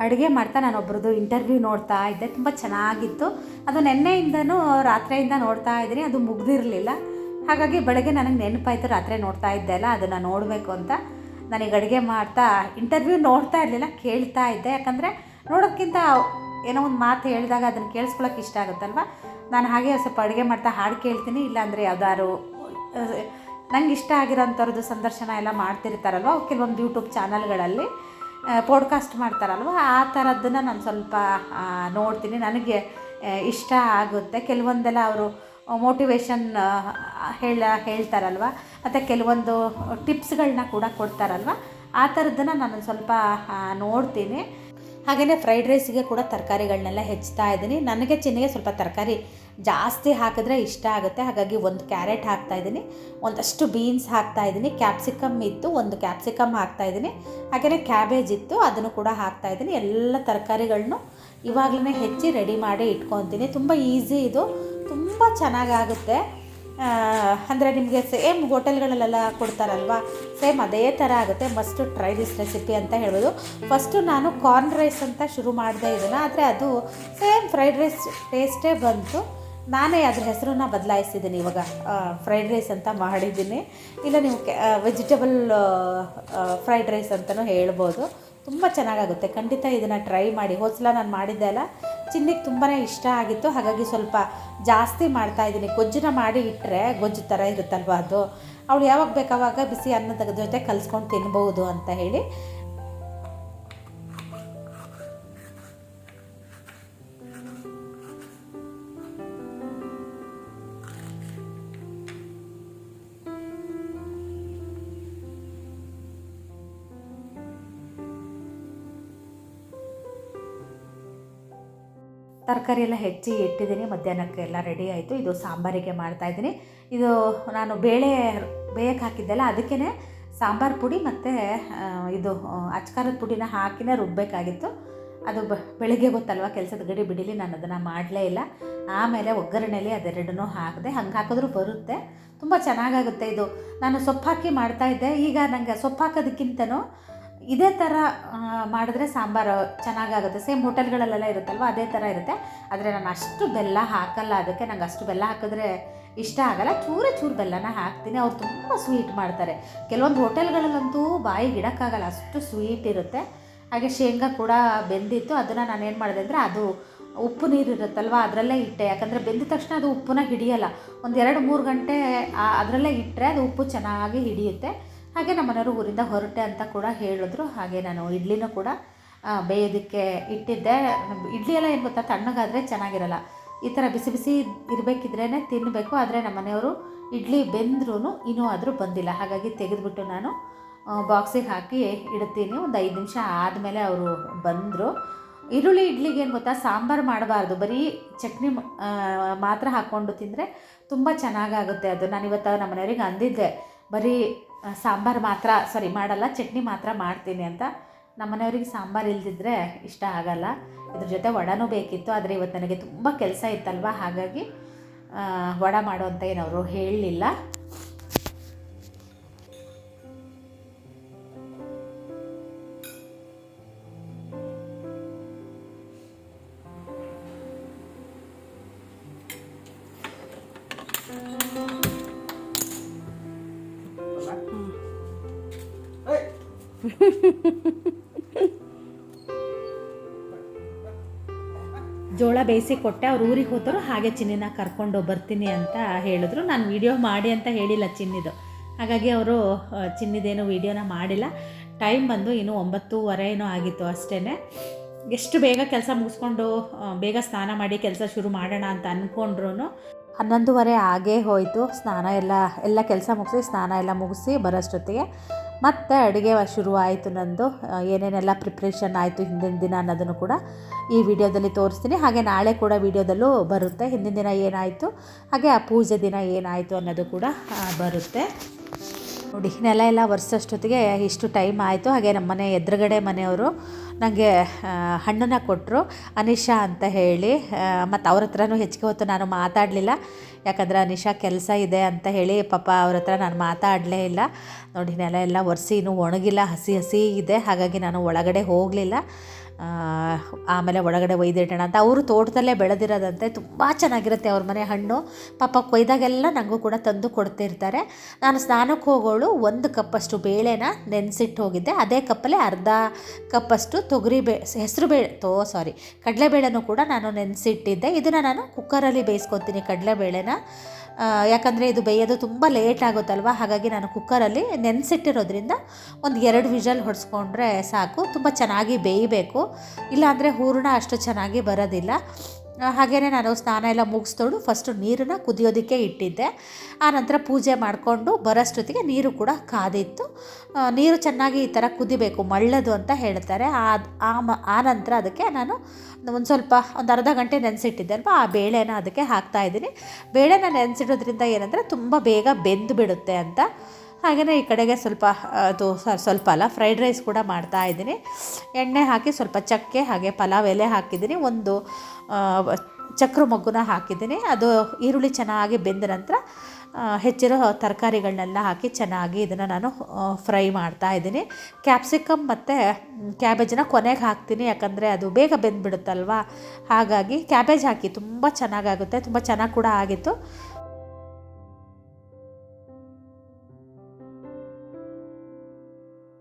ಅಡುಗೆ ಮಾಡ್ತಾ ನಾನು ಒಬ್ರದ್ದು ಇಂಟರ್ವ್ಯೂ ನೋಡ್ತಾ ಇದ್ದೆ, ತುಂಬ ಚೆನ್ನಾಗಿತ್ತು. ಅದು ನೆನ್ನೆಯಿಂದನೂ ರಾತ್ರಿಯಿಂದ ನೋಡ್ತಾ ಇದ್ದೀನಿ, ಅದು ಮುಗ್ದಿರಲಿಲ್ಲ. ಹಾಗಾಗಿ ಬೆಳಗ್ಗೆ ನನಗೆ ನೆನಪಾಯಿತು, ರಾತ್ರಿ ನೋಡ್ತಾ ಇದ್ದೆ ಅಲ್ಲ, ಅದನ್ನು ನೋಡಬೇಕು ಅಂತ. ನನಗೆ ಅಡುಗೆ ಮಾಡ್ತಾ ಇಂಟರ್ವ್ಯೂ ನೋಡ್ತಾ ಇರಲಿಲ್ಲ, ಕೇಳ್ತಾ ಇದ್ದೆ. ಯಾಕಂದರೆ ನೋಡೋದಕ್ಕಿಂತ ಏನೋ ಒಂದು ಮಾತು ಹೇಳಿದಾಗ ಅದನ್ನು ಕೇಳಿಸ್ಕೊಳಕ್ಕೆ ಇಷ್ಟ ಆಗುತ್ತಲ್ವ? ನಾನು ಹಾಗೆ ಸ್ವಲ್ಪ ಅಡುಗೆ ಮಾಡ್ತಾ ಹಾಡು ಕೇಳ್ತೀನಿ, ಇಲ್ಲಾಂದರೆ ಯಾವ್ದಾದ್ರು, ನಂಗೆ ಇಷ್ಟ ಆಗಿರೋಂಥವ್ರದ್ದು ಸಂದರ್ಶನ ಎಲ್ಲ ಮಾಡ್ತಿರ್ತಾರಲ್ವ, ಕೆಲವೊಂದು ಯೂಟ್ಯೂಬ್ ಚಾನಲ್ಗಳಲ್ಲಿ ಪಾಡ್ಕಾಸ್ಟ್ ಮಾಡ್ತಾರಲ್ವ? ಆ ಥರದ್ದನ್ನು ನಾನು ಸ್ವಲ್ಪ ನೋಡ್ತೀನಿ. ನನಗೆ ಇಷ್ಟ ಆಗುತ್ತೆ. ಕೆಲವೊಂದೆಲ್ಲ ಅವರು ಮೋಟಿವೇಶನ್ ಹೇಳ, ಹೇಳ್ತಾರಲ್ವ? ಮತ್ತು ಕೆಲವೊಂದು ಟಿಪ್ಸ್ಗಳನ್ನ ಕೂಡ ಕೊಡ್ತಾರಲ್ವ? ಆ ಥರದ್ದನ್ನು ನಾನು ಸ್ವಲ್ಪ ನೋಡ್ತೀನಿ. ಹಾಗೆಯೇ ಫ್ರೈಡ್ ರೈಸಿಗೆ ಕೂಡ ತರಕಾರಿಗಳನ್ನೆಲ್ಲ ಹೆಚ್ಚ್ತಾ ಇದ್ದೀನಿ. ನನಗೆ ಚಿನ್ನಿಗೆ ಸ್ವಲ್ಪ ತರಕಾರಿ ಜಾಸ್ತಿ ಹಾಕಿದ್ರೆ ಇಷ್ಟ ಆಗುತ್ತೆ. ಹಾಗಾಗಿ ಒಂದು ಕ್ಯಾರೆಟ್ ಹಾಕ್ತಾ ಇದ್ದೀನಿ. ಒಂದಷ್ಟು ಬೀನ್ಸ್ ಹಾಕ್ತಾ ಇದ್ದೀನಿ. ಕ್ಯಾಪ್ಸಿಕಮ್ ಇತ್ತು, ಒಂದು ಕ್ಯಾಪ್ಸಿಕಮ್ ಹಾಕ್ತಾ ಇದ್ದೀನಿ. ಹಾಗೆಯೇ ಕ್ಯಾಬೇಜ್ ಇತ್ತು, ಅದನ್ನು ಕೂಡ ಹಾಕ್ತಾ ಇದ್ದೀನಿ. ಎಲ್ಲ ತರಕಾರಿಗಳನ್ನು ಇವಾಗಲೇ ಹೆಚ್ಚಿ ರೆಡಿ ಮಾಡಿ ಇಟ್ಕೊತೀನಿ. ತುಂಬ ಈಸಿ ಇದು. ತುಂಬ ಚೆನ್ನಾಗಾಗುತ್ತೆ. ಅಂದರೆ ನಿಮಗೆ ಸೇಮ್ ಹೋಟೆಲ್ಗಳಲ್ಲೆಲ್ಲ ಕೊಡ್ತಾರಲ್ವ? ಸೇಮ್ ಅದೇ ಥರ ಆಗುತ್ತೆ. ಮಸ್ಟ್ ಟ್ರೈ ದಿಸ್ ರೆಸಿಪಿ ಅಂತ ಹೇಳ್ಬೋದು. ಫಸ್ಟು ನಾನು ಕಾರ್ನ್ ರೈಸ್ ಅಂತ ಶುರು ಮಾಡಿದೆ ಇದನ್ನು. ಆದರೆ ಅದು ಸೇಮ್ ಫ್ರೈಡ್ ರೈಸ್ ಟೇಸ್ಟೇ ಬಂತು. ನಾನೇ ಅದ್ರ ಹೆಸರನ್ನ ಬದಲಾಯಿಸಿದ್ದೀನಿ ಇವಾಗ. ಫ್ರೈಡ್ ರೈಸ್ ಅಂತ ಮಾಡಿದ್ದೀನಿ. ಇಲ್ಲ, ನೀವು ವೆಜಿಟೇಬಲ್ ಫ್ರೈಡ್ ರೈಸ್ ಅಂತಲೂ ಹೇಳ್ಬೋದು. ತುಂಬ ಚೆನ್ನಾಗಾಗುತ್ತೆ. ಖಂಡಿತ ಇದನ್ನು ಟ್ರೈ ಮಾಡಿ. ಹೋದ್ಸಲ ನಾನು ಮಾಡಿದ್ದೆ ಅಲ್ಲ? ಚಿನ್ನಿಗೆ ತುಂಬಾ ಇಷ್ಟ ಆಗಿತ್ತು. ಹಾಗಾಗಿ ಸ್ವಲ್ಪ ಜಾಸ್ತಿ ಮಾಡ್ತಾ ಇದ್ದೀನಿ. ಗೊಜ್ಜನ್ನ ಮಾಡಿ ಇಟ್ಟರೆ ಗೊಜ್ಜು ಥರ ಇರುತ್ತಲ್ವ ಅದು? ಅವಳು ಯಾವಾಗ ಬೇಕಾವಾಗ ಬಿಸಿ ಅನ್ನದ ಜೊತೆ ಕಲಿಸ್ಕೊಂಡು ತಿನ್ಬೋದು ಅಂತ ಹೇಳಿ ತರಕಾರಿ ಎಲ್ಲ ಹೆಚ್ಚಿ ಇಟ್ಟಿದ್ದೀನಿ. ಮಧ್ಯಾಹ್ನಕ್ಕೆ ಎಲ್ಲ ರೆಡಿ ಆಯಿತು. ಇದು ಸಾಂಬಾರಿಗೆ ಮಾಡ್ತಾಯಿದ್ದೀನಿ ಇದು ನಾನು ಬೇಳೆ, ಬೇಯಕ್ಕೆ ಹಾಕಿದ್ದೆಲ್ಲ ಅದಕ್ಕೇ ಸಾಂಬಾರು ಪುಡಿ ಮತ್ತು ಇದು ಅಚ್ಕಾರದ ಪುಡಿನ ಹಾಕಿನೇ ರುಬ್ಬಬೇಕಾಗಿತ್ತು ಅದು ಬ, ಬೆಳಗ್ಗೆ ಗೊತ್ತಲ್ವ? ಕೆಲಸದ ಗಡಿ ಬಿಡಿಲಿ ನಾನು ಅದನ್ನು ಮಾಡಲೇ ಇಲ್ಲ. ಆಮೇಲೆ ಒಗ್ಗರಣೆಯಲ್ಲಿ ಅದೆರಡನ್ನೂ ಹಾಕಿದೆ. ಹಂಗೆ ಹಾಕಿದ್ರೂ ಬರುತ್ತೆ. ತುಂಬ ಚೆನ್ನಾಗಾಗುತ್ತೆ ಇದು. ನಾನು ಸೊಪ್ಪು ಹಾಕಿ ಮಾಡ್ತಾಯಿದ್ದೆ ಈಗ ನನಗೆ ಸೊಪ್ಪು ಹಾಕೋದಕ್ಕಿಂತನೂ ಇದೇ ಥರ ಮಾಡಿದ್ರೆ ಸಾಂಬಾರು ಚೆನ್ನಾಗಾಗುತ್ತೆ. ಸೇಮ್ ಹೋಟೆಲ್ಗಳಲ್ಲೆಲ್ಲ ಇರುತ್ತಲ್ವ, ಅದೇ ಥರ ಇರುತ್ತೆ. ಆದರೆ ನಾನು ಅಷ್ಟು ಬೆಲ್ಲ ಹಾಕಲ್ಲ ಅದಕ್ಕೆ, ನಂಗೆ ಅಷ್ಟು ಬೆಲ್ಲ ಹಾಕಿದ್ರೆ ಇಷ್ಟ ಆಗಲ್ಲ. ಚೂರೇ ಚೂರು ಬೆಲ್ಲನ ಹಾಕ್ತೀನಿ. ಅವ್ರು ತುಂಬ ಸ್ವೀಟ್ ಮಾಡ್ತಾರೆ. ಕೆಲವೊಂದು ಹೋಟೆಲ್ಗಳಲ್ಲಂತೂ ಬಾಯಿಗೆ ಇಡೋಕ್ಕಾಗಲ್ಲ ಅಷ್ಟು ಸ್ವೀಟ್ ಇರುತ್ತೆ. ಹಾಗೆ ಶೇಂಗಾ ಕೂಡ ಬೆಂದಿತ್ತು. ಅದನ್ನು ನಾನು ಏನು ಮಾಡಿದೆ ಅಂದರೆ, ಅದು ಉಪ್ಪು ನೀರು ಇರುತ್ತಲ್ವ, ಅದರಲ್ಲೇ ಇಟ್ಟೆ. ಯಾಕಂದರೆ ಬೆಂದ ತಕ್ಷಣ ಅದು ಉಪ್ಪನ್ನ ಹಿಡಿಯಲ್ಲ. ಒಂದು ಎರಡು ಮೂರು ಗಂಟೆ ಅದರಲ್ಲೇ ಇಟ್ಟರೆ ಅದು ಉಪ್ಪು ಚೆನ್ನಾಗಿ ಹಿಡಿಯುತ್ತೆ. ಹಾಗೆ ನಮ್ಮನೆಯವರು ಊರಿಂದ ಹೊರಟೆ ಅಂತ ಕೂಡ ಹೇಳಿದ್ರು. ಹಾಗೆ ನಾನು ಇಡ್ಲಿನೂ ಕೂಡ ಬೇಯೋದಕ್ಕೆ ಇಟ್ಟಿದ್ದೆ. ಇಡ್ಲಿ ಎಲ್ಲ ಏನು ಗೊತ್ತಾ, ತಣ್ಣಗಾದರೆ ಚೆನ್ನಾಗಿರಲ್ಲ. ಈ ಥರ ಬಿಸಿ ಬಿಸಿ ಇರಬೇಕಿದ್ರೇ ತಿನ್ನಬೇಕು ಆದರೆ ನಮ್ಮ ಮನೆಯವರು ಇಡ್ಲಿ ಬೆಂದ್ರೂ ಇನ್ನೂ ಆದರೂ ಬಂದಿಲ್ಲ. ಹಾಗಾಗಿ ತೆಗೆದುಬಿಟ್ಟು ನಾನು ಬಾಕ್ಸಿಗೆ ಹಾಕಿ ಇಡ್ತೀನಿ. ಒಂದು ಐದು ನಿಮಿಷ ಆದಮೇಲೆ ಅವರು ಬಂದರು. ಈರುಳ್ಳಿ ಇಡ್ಲಿಗೆ ಏನು ಗೊತ್ತಾ, ಸಾಂಬಾರು ಮಾಡಬಾರ್ದು. ಬರೀ ಚಟ್ನಿ ಮಾತ್ರ ಹಾಕ್ಕೊಂಡು ತಿಂದರೆ ತುಂಬ ಚೆನ್ನಾಗಾಗುತ್ತೆ ಅದು. ನಾನು ಇವತ್ತು ನಮ್ಮ ಮನೆಯವ್ರಿಗೆ ಅಂದಿದ್ದೆ, ಬರೀ ಸಾಂಬಾರು ಮಾತ್ರ ಸಾರಿ ಮಾಡಲ್ಲ, ಚಟ್ನಿ ಮಾತ್ರ ಮಾಡ್ತೀನಿ ಅಂತ. ನಮ್ಮ ಮನೆಯವ್ರಿಗೆ ಸಾಂಬಾರು ಇಲ್ದಿದ್ರೆ ಇಷ್ಟ ಆಗಲ್ಲ. ಇದ್ರ ಜೊತೆ ವಡನೂ ಬೇಕಿತ್ತು, ಆದರೆ ಇವತ್ತು ನನಗೆ ತುಂಬ ಕೆಲಸ ಇತ್ತಲ್ವ? ಹಾಗಾಗಿ ವಡ ಮಾಡು ಅಂತ ಏನವರು ಹೇಳಲಿಲ್ಲ. ಜೋಳ ಬೇಯಿಸಿ ಕೊಟ್ಟೆ, ಅವ್ರು ಊರಿಗೆ ಹೋದರು ಹಾಗೆ ಚಿನ್ನಿನ ಕರ್ಕೊಂಡು ಬರ್ತೀನಿ ಅಂತ ಹೇಳಿದ್ರು. ನಾನು ವಿಡಿಯೋ ಮಾಡಿ ಅಂತ ಹೇಳಿಲ್ಲ ಚಿನ್ನಿದು. ಹಾಗಾಗಿ ಅವರು ಚಿನ್ನಿದೇನು ವೀಡಿಯೋನ ಮಾಡಿಲ್ಲ. ಟೈಮ್ ಬಂದು ಇನ್ನು ಒಂಬತ್ತೂವರೆ ಏನೋ ಆಗಿತ್ತು ಅಷ್ಟೇ ಎಷ್ಟು ಬೇಗ ಕೆಲಸ ಮುಗಿಸ್ಕೊಂಡು ಬೇಗ ಸ್ನಾನ ಮಾಡಿ ಕೆಲಸ ಶುರು ಮಾಡೋಣ ಅಂತ ಅಂದ್ಕೊಂಡ್ರು ಹನ್ನೊಂದುವರೆ ಆಗೇ ಹೋಯಿತು. ಸ್ನಾನ ಎಲ್ಲ ಎಲ್ಲ ಕೆಲಸ ಮುಗಿಸಿ, ಸ್ನಾನ ಎಲ್ಲ ಮುಗಿಸಿ ಬರೋಷ್ಟೊತ್ತಿಗೆ. ಮತ್ತು ಅಡುಗೆ ಶುರುವಾಯಿತು ನಂದು. ಏನೇನೆಲ್ಲ ಪ್ರಿಪ್ರೇಷನ್ ಆಯಿತು ಹಿಂದಿನ ದಿನ ಅನ್ನೋದನ್ನು ಕೂಡ ಈ ವಿಡಿಯೋದಲ್ಲಿ ತೋರಿಸ್ತೀನಿ. ಹಾಗೆ ನಾಳೆ ಕೂಡ ವಿಡಿಯೋದಲ್ಲೂ ಬರುತ್ತೆ. ಹಿಂದಿನ ದಿನ ಏನಾಯಿತು, ಹಾಗೆ ಆ ಪೂಜೆ ದಿನ ಏನಾಯಿತು ಅನ್ನೋದು ಕೂಡ ಬರುತ್ತೆ. ನೋಡಿ, ನೆಲ ಎಲ್ಲ ವರ್ಷಷ್ಟೊತ್ತಿಗೆ ಇಷ್ಟು ಟೈಮ್ ಆಯಿತು. ಹಾಗೆ ನಮ್ಮ ಮನೆ ಎದುರುಗಡೆ ಮನೆಯವರು ನನಗೆ ಹಣ್ಣನ್ನು ಕೊಟ್ಟರು ಅನಿಶಾ ಅಂತ ಹೇಳಿ ಮತ್ತು ಅವ್ರ ಹತ್ರನೂ ಹೆಚ್ಚಿಗೆ ಹೊತ್ತು ನಾನು ಮಾತಾಡಲಿಲ್ಲ. ಯಾಕಂದರೆ ಅನಿಶಾ ಕೆಲಸ ಇದೆ ಅಂತ ಹೇಳಿ, ಪಾಪ ಅವ್ರ ಹತ್ರ ನಾನು ಮಾತಾಡಲೇ ಇಲ್ಲ. ನೋಡಿ, ನೆಲ ಎಲ್ಲ ಒರೆಸಿ ಇನ್ನೂ ಒಣಗಿಲ್ಲ, ಹಸಿ ಹಸಿ ಇದೆ. ಹಾಗಾಗಿ ನಾನು ಒಳಗಡೆ ಹೋಗಲಿಲ್ಲ. ಆಮೇಲೆ ಒಳಗಡೆ ಒಯ್ದಿಡೋಣ ಅಂತ. ಅವರು ತೋಟದಲ್ಲೇ ಬೆಳೆದಿರೋದಂತೆ ತುಂಬ ಚೆನ್ನಾಗಿರುತ್ತೆ ಅವ್ರ ಮನೆ ಹಣ್ಣು. ಪಾಪ ಕೊಯ್ದಾಗೆಲ್ಲ ನನಗೂ ಕೂಡ ತಂದು ಕೊಡ್ತಿರ್ತಾರೆ. ನಾನು ಸ್ನಾನಕ್ಕೆ ಹೋಗೋಳು ಒಂದು ಕಪ್ಪಷ್ಟು ಬೇಳೆನ ನೆನೆಸಿಟ್ಟು ಹೋಗಿದ್ದೆ. ಅದೇ ಕಪ್ಪಲ್ಲೇ ಅರ್ಧ ಕಪ್ಪಷ್ಟು ತೊಗರಿ ಬೇ, ಹೆಸರು ಬೇಳೆ, ತೋ ಸಾರಿ ಕಡಲೆಬೇಳೆನೂ ಕೂಡ ನಾನು ನೆನೆಸಿಟ್ಟಿದ್ದೆ. ಇದನ್ನು ನಾನು ಕುಕ್ಕರಲ್ಲಿ ಬೇಯಿಸ್ಕೊತೀನಿ ಕಡಲೆಬೇಳೆನ. ಯಾಕಂದರೆ ಇದು ಬೇಯೋದು ತುಂಬ ಲೇಟ್ ಆಗುತ್ತಲ್ವ? ಹಾಗಾಗಿ ನಾನು ಕುಕ್ಕರಲ್ಲಿ ನೆನೆಸಿಟ್ಟಿರೋದ್ರಿಂದ ಒಂದು ಎರಡು ವಿಷಲ್ ಹೊಡೆಸ್ಕೊಂಡ್ರೆ ಸಾಕು. ತುಂಬ ಚೆನ್ನಾಗಿ ಬೇಯಬೇಕು. ಇಲ್ಲಾಂದರೆ ಹೂರಣ ಅಷ್ಟು ಚೆನ್ನಾಗಿ ಬರೋದಿಲ್ಲ. ಹಾಗೆಯೇ ನಾನು ಸ್ನಾನ ಎಲ್ಲ ಮುಗಿಸ್ದೋಳು ಫಸ್ಟು ನೀರನ್ನು ಕುದಿಯೋದಕ್ಕೆ ಇಟ್ಟಿದ್ದೆ. ಆನಂತರ ಪೂಜೆ ಮಾಡಿಕೊಂಡು ಬರೋಷ್ಟೊತ್ತಿಗೆ ನೀರು ಕೂಡ ಕಾದಿತ್ತು. ನೀರು ಚೆನ್ನಾಗಿ ಈ ಥರ ಕುದಿಬೇಕು, ಮಳ್ಳದು ಅಂತ ಹೇಳ್ತಾರೆ. ಆ ಆ ಮ, ಆ ನಂತರ ಅದಕ್ಕೆ ನಾನು ಒಂದು ಸ್ವಲ್ಪ ಒಂದು ಅರ್ಧ ಗಂಟೆ ನೆನೆಸಿಟ್ಟಿದ್ದೆ ಅಲ್ವಾ, ಆ ಬೇಳೆನ ಅದಕ್ಕೆ ಹಾಕ್ತಾ ಇದ್ದೀನಿ. ಬೇಳೆನ ನೆನೆಸಿಡೋದ್ರಿಂದ ಏನಂದರೆ ತುಂಬ ಬೇಗ ಬೆಂದು ಬಿಡುತ್ತೆ ಅಂತ. ಹಾಗೆಯೇ ಈ ಕಡೆಗೆ ಸ್ವಲ್ಪ ಅದು ಸ್ವಲ್ಪ ಅಲ್ಲ ಫ್ರೈಡ್ ರೈಸ್ ಕೂಡ ಮಾಡ್ತಾ ಇದ್ದೀನಿ. ಎಣ್ಣೆ ಹಾಕಿ ಸ್ವಲ್ಪ ಚಕ್ಕೆ, ಹಾಗೆ ಪಲಾವ್ ಎಲೆ ಹಾಕಿದ್ದೀನಿ. ಒಂದು ಚಕ್ರ ಮಗ್ಗುನ ಹಾಕಿದ್ದೀನಿ. ಅದು ಈರುಳ್ಳಿ ಚೆನ್ನಾಗಿ ಬೆಂದ ನಂತರ ಹೆಚ್ಚಿರೋ ತರಕಾರಿಗಳನ್ನೆಲ್ಲ ಹಾಕಿ ಚೆನ್ನಾಗಿ ಇದನ್ನು ನಾನು ಫ್ರೈ ಮಾಡ್ತಾ ಇದ್ದೀನಿ. ಕ್ಯಾಪ್ಸಿಕಮ್ ಮತ್ತು ಕ್ಯಾಬೇಜನ್ನ ಕೊನೆಗೆ ಹಾಕ್ತೀನಿ. ಯಾಕಂದರೆ ಅದು ಬೇಗ ಬೆಂದ್ಬಿಡುತ್ತಲ್ವ? ಹಾಗಾಗಿ ಕ್ಯಾಬೇಜ್ ಹಾಕಿ ತುಂಬ ಚೆನ್ನಾಗಾಗುತ್ತೆ. ತುಂಬ ಚೆನ್ನಾಗಿ ಕೂಡ ಆಗಿತ್ತು.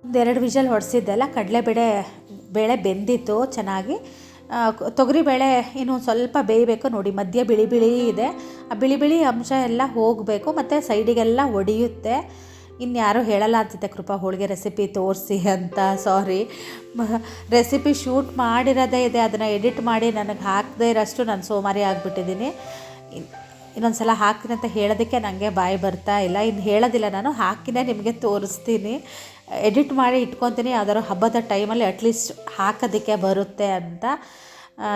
ಒಂದೆರಡು ವಿಷಲ್ ಹೊಡೆಸಿದ್ದೆಲ್ಲ ಕಡಲೆಬೇಳೆ ಬೇಳೆ ಬೆಂದಿತ್ತು ಚೆನ್ನಾಗಿ. ತೊಗರಿ ಬೇಳೆ ತೊಗರಿಬೇಳೆ ಇನ್ನು ಸ್ವಲ್ಪ ಬೇಯಬೇಕು ನೋಡಿ, ಮಧ್ಯೆ ಬಿಳಿ ಬಿಳಿ ಇದೆ. ಆ ಬಿಳಿ ಬಿಳಿ ಅಂಶ ಎಲ್ಲ ಹೋಗಬೇಕು, ಮತ್ತು ಸೈಡಿಗೆಲ್ಲ ಒಡೆಯುತ್ತೆ. ಇನ್ಯಾರೂ ಹೇಳಲ್ಲ ಅನ್ಸುತ್ತೆ, ಕೃಪಾ ಹೋಳಿಗೆ ರೆಸಿಪಿ ತೋರಿಸಿ ಅಂತ ಸಾರಿ ರೆಸಿಪಿ ಶೂಟ್ ಮಾಡಿರೋದೇ ಇದೆ, ಅದನ್ನು ಎಡಿಟ್ ಮಾಡಿ ನನಗೆ ಹಾಕದೇ ಇರೋಷ್ಟು ನಾನು ಸೋಮಾರಿ ಆಗಿಬಿಟ್ಟಿದ್ದೀನಿ. ಇನ್ನೊಂದು ಸಲ ಹಾಕ್ತೀನಿ ಅಂತ ಹೇಳೋದಕ್ಕೆ ನನಗೆ ಬಾಯಿ ಬರ್ತಾ ಇಲ್ಲ, ಇನ್ನು ಹೇಳೋದಿಲ್ಲ ನಾನು, ಹಾಕಿನೇ ನಿಮಗೆ ತೋರಿಸ್ತೀನಿ. ಎಡಿಟ್ ಮಾಡಿ ಇಟ್ಕೊತೀನಿ ಯಾವ್ದಾದ್ರು ಹಬ್ಬದ ಟೈಮಲ್ಲಿ ಅಟ್ಲೀಸ್ಟ್ ಹಾಕೋದಕ್ಕೆ ಬರುತ್ತೆ ಅಂತ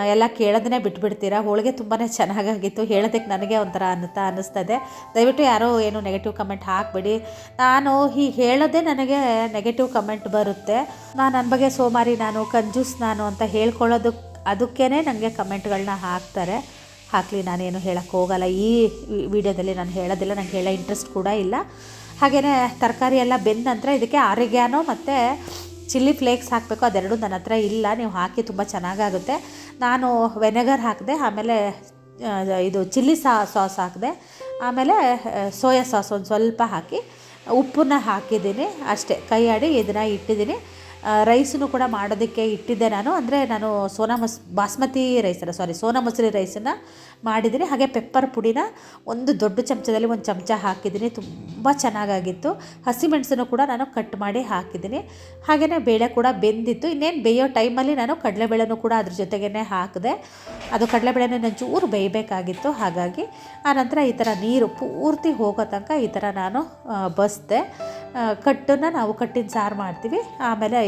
ಎಲ್ಲ ಕೇಳೋದನ್ನೇ ಬಿಟ್ಬಿಡ್ತೀರಾ? ಹೋಳಿಗೆ ತುಂಬಾ ಚೆನ್ನಾಗಾಗಿತ್ತು. ಹೇಳೋದಕ್ಕೆ ನನಗೆ ಒಂಥರ ಅನ್ನುತ್ತಾ ಅನ್ನಿಸ್ತದೆ. ದಯವಿಟ್ಟು ಯಾರೋ ಏನು ನೆಗೆಟಿವ್ ಕಮೆಂಟ್ ಹಾಕಬೇಡಿ. ನಾನು ಹೀಗೆ ಹೇಳೋದೇ ನನಗೆ ನೆಗೆಟಿವ್ ಕಮೆಂಟ್ ಬರುತ್ತೆ. ನಾನು ನನ್ನ ಬಗ್ಗೆ ಸೋಮಾರಿ ನಾನು, ಕಂಜೂಸ್ ನಾನು ಅಂತ ಹೇಳ್ಕೊಳ್ಳೋದಕ್ಕೆ ಅದಕ್ಕೇ ನನಗೆ ಕಮೆಂಟ್ಗಳನ್ನ ಹಾಕ್ತಾರೆ. ಹಾಕಲಿ, ನಾನೇನು ಹೇಳೋಕ್ಕೆ ಹೋಗಲ್ಲ. ಈ ವಿಡಿಯೋದಲ್ಲಿ ನಾನು ಹೇಳೋದಿಲ್ಲ ನನಗೆ ಹೇಳೋ ಇಂಟ್ರೆಸ್ಟ್ ಕೂಡ ಇಲ್ಲ. ಹಾಗೆಯೇ ತರಕಾರಿ ಎಲ್ಲ ಬೆಂದ ನಂತರ ಇದಕ್ಕೆ ಆರಿಗ್ಯಾನೋ ಮತ್ತು ಚಿಲ್ಲಿ ಫ್ಲೇಕ್ಸ್ ಹಾಕಬೇಕು, ಅದೆರಡು ನನ್ನ ಹತ್ರ ಇಲ್ಲ, ನೀವು ಹಾಕಿ ತುಂಬ ಚೆನ್ನಾಗಾಗುತ್ತೆ. ನಾನು ವೆನೆಗರ್ ಹಾಕಿದೆ, ಆಮೇಲೆ ಇದು ಚಿಲ್ಲಿ ಸಾ, ಸಾಸ್ ಹಾಕಿದೆ, ಆಮೇಲೆ ಸೋಯಾ ಸಾಸ್ ಒಂದು ಸ್ವಲ್ಪ ಹಾಕಿ, ಉಪ್ಪನ್ನ ಹಾಕಿದ್ದೀನಿ ಅಷ್ಟೇ, ಕೈ ಆಡಿ ಇದನ್ನು ಇಟ್ಟಿದ್ದೀನಿ. ರೈಸನ್ನು ಕೂಡ ಮಾಡೋದಕ್ಕೆ ಇಟ್ಟಿದ್ದೆ ನಾನು, ಅಂದರೆ ನಾನು ಸೋನಾ ಮಸ್, ಬಾಸ್ಮತಿ ರೈಸನ್ನು ಸಾರಿ ಸೋನಾ ಮಸೂರಿ ರೈಸನ್ನು ಮಾಡಿದ್ದೀನಿ ಹಾಗೆ ಪೆಪ್ಪರ್ ಪುಡಿನ ಒಂದು ದೊಡ್ಡ ಚಮಚದಲ್ಲಿ ಒಂದು ಚಮಚ ಹಾಕಿದ್ದೀನಿ ತುಂಬ ಚೆನ್ನಾಗಾಗಿತ್ತು. ಹಸಿಮೆಣಸನ್ನು ಕೂಡ ನಾನು ಕಟ್ ಮಾಡಿ ಹಾಕಿದ್ದೀನಿ ಹಾಗೆಯೇ ಬೇಳೆ ಕೂಡ ಬೆಂದಿತ್ತು. ಇನ್ನೇನು ಬೇಯೋ ಟೈಮಲ್ಲಿ ನಾನು ಕಡಲೆಬೇಳೆನೂ ಕೂಡ ಅದ್ರ ಜೊತೆಗೇ ಹಾಕಿದೆ. ಅದು ಕಡಲೆಬೇಳೆನ ನಾನು ಚೂರು ಬೇಯಬೇಕಾಗಿತ್ತು. ಹಾಗಾಗಿ ಆನಂತರ ಈ ಥರ ನೀರು ಪೂರ್ತಿ ಹೋಗೋ ತನಕ ಈ ಥರ ನಾನು ಬಸ್ದೆ. ಕಟ್ಟನ್ನು ನಾವು ಕಟ್ಟಿನ ಸಾರು ಮಾಡ್ತೀವಿ. ಆಮೇಲೆ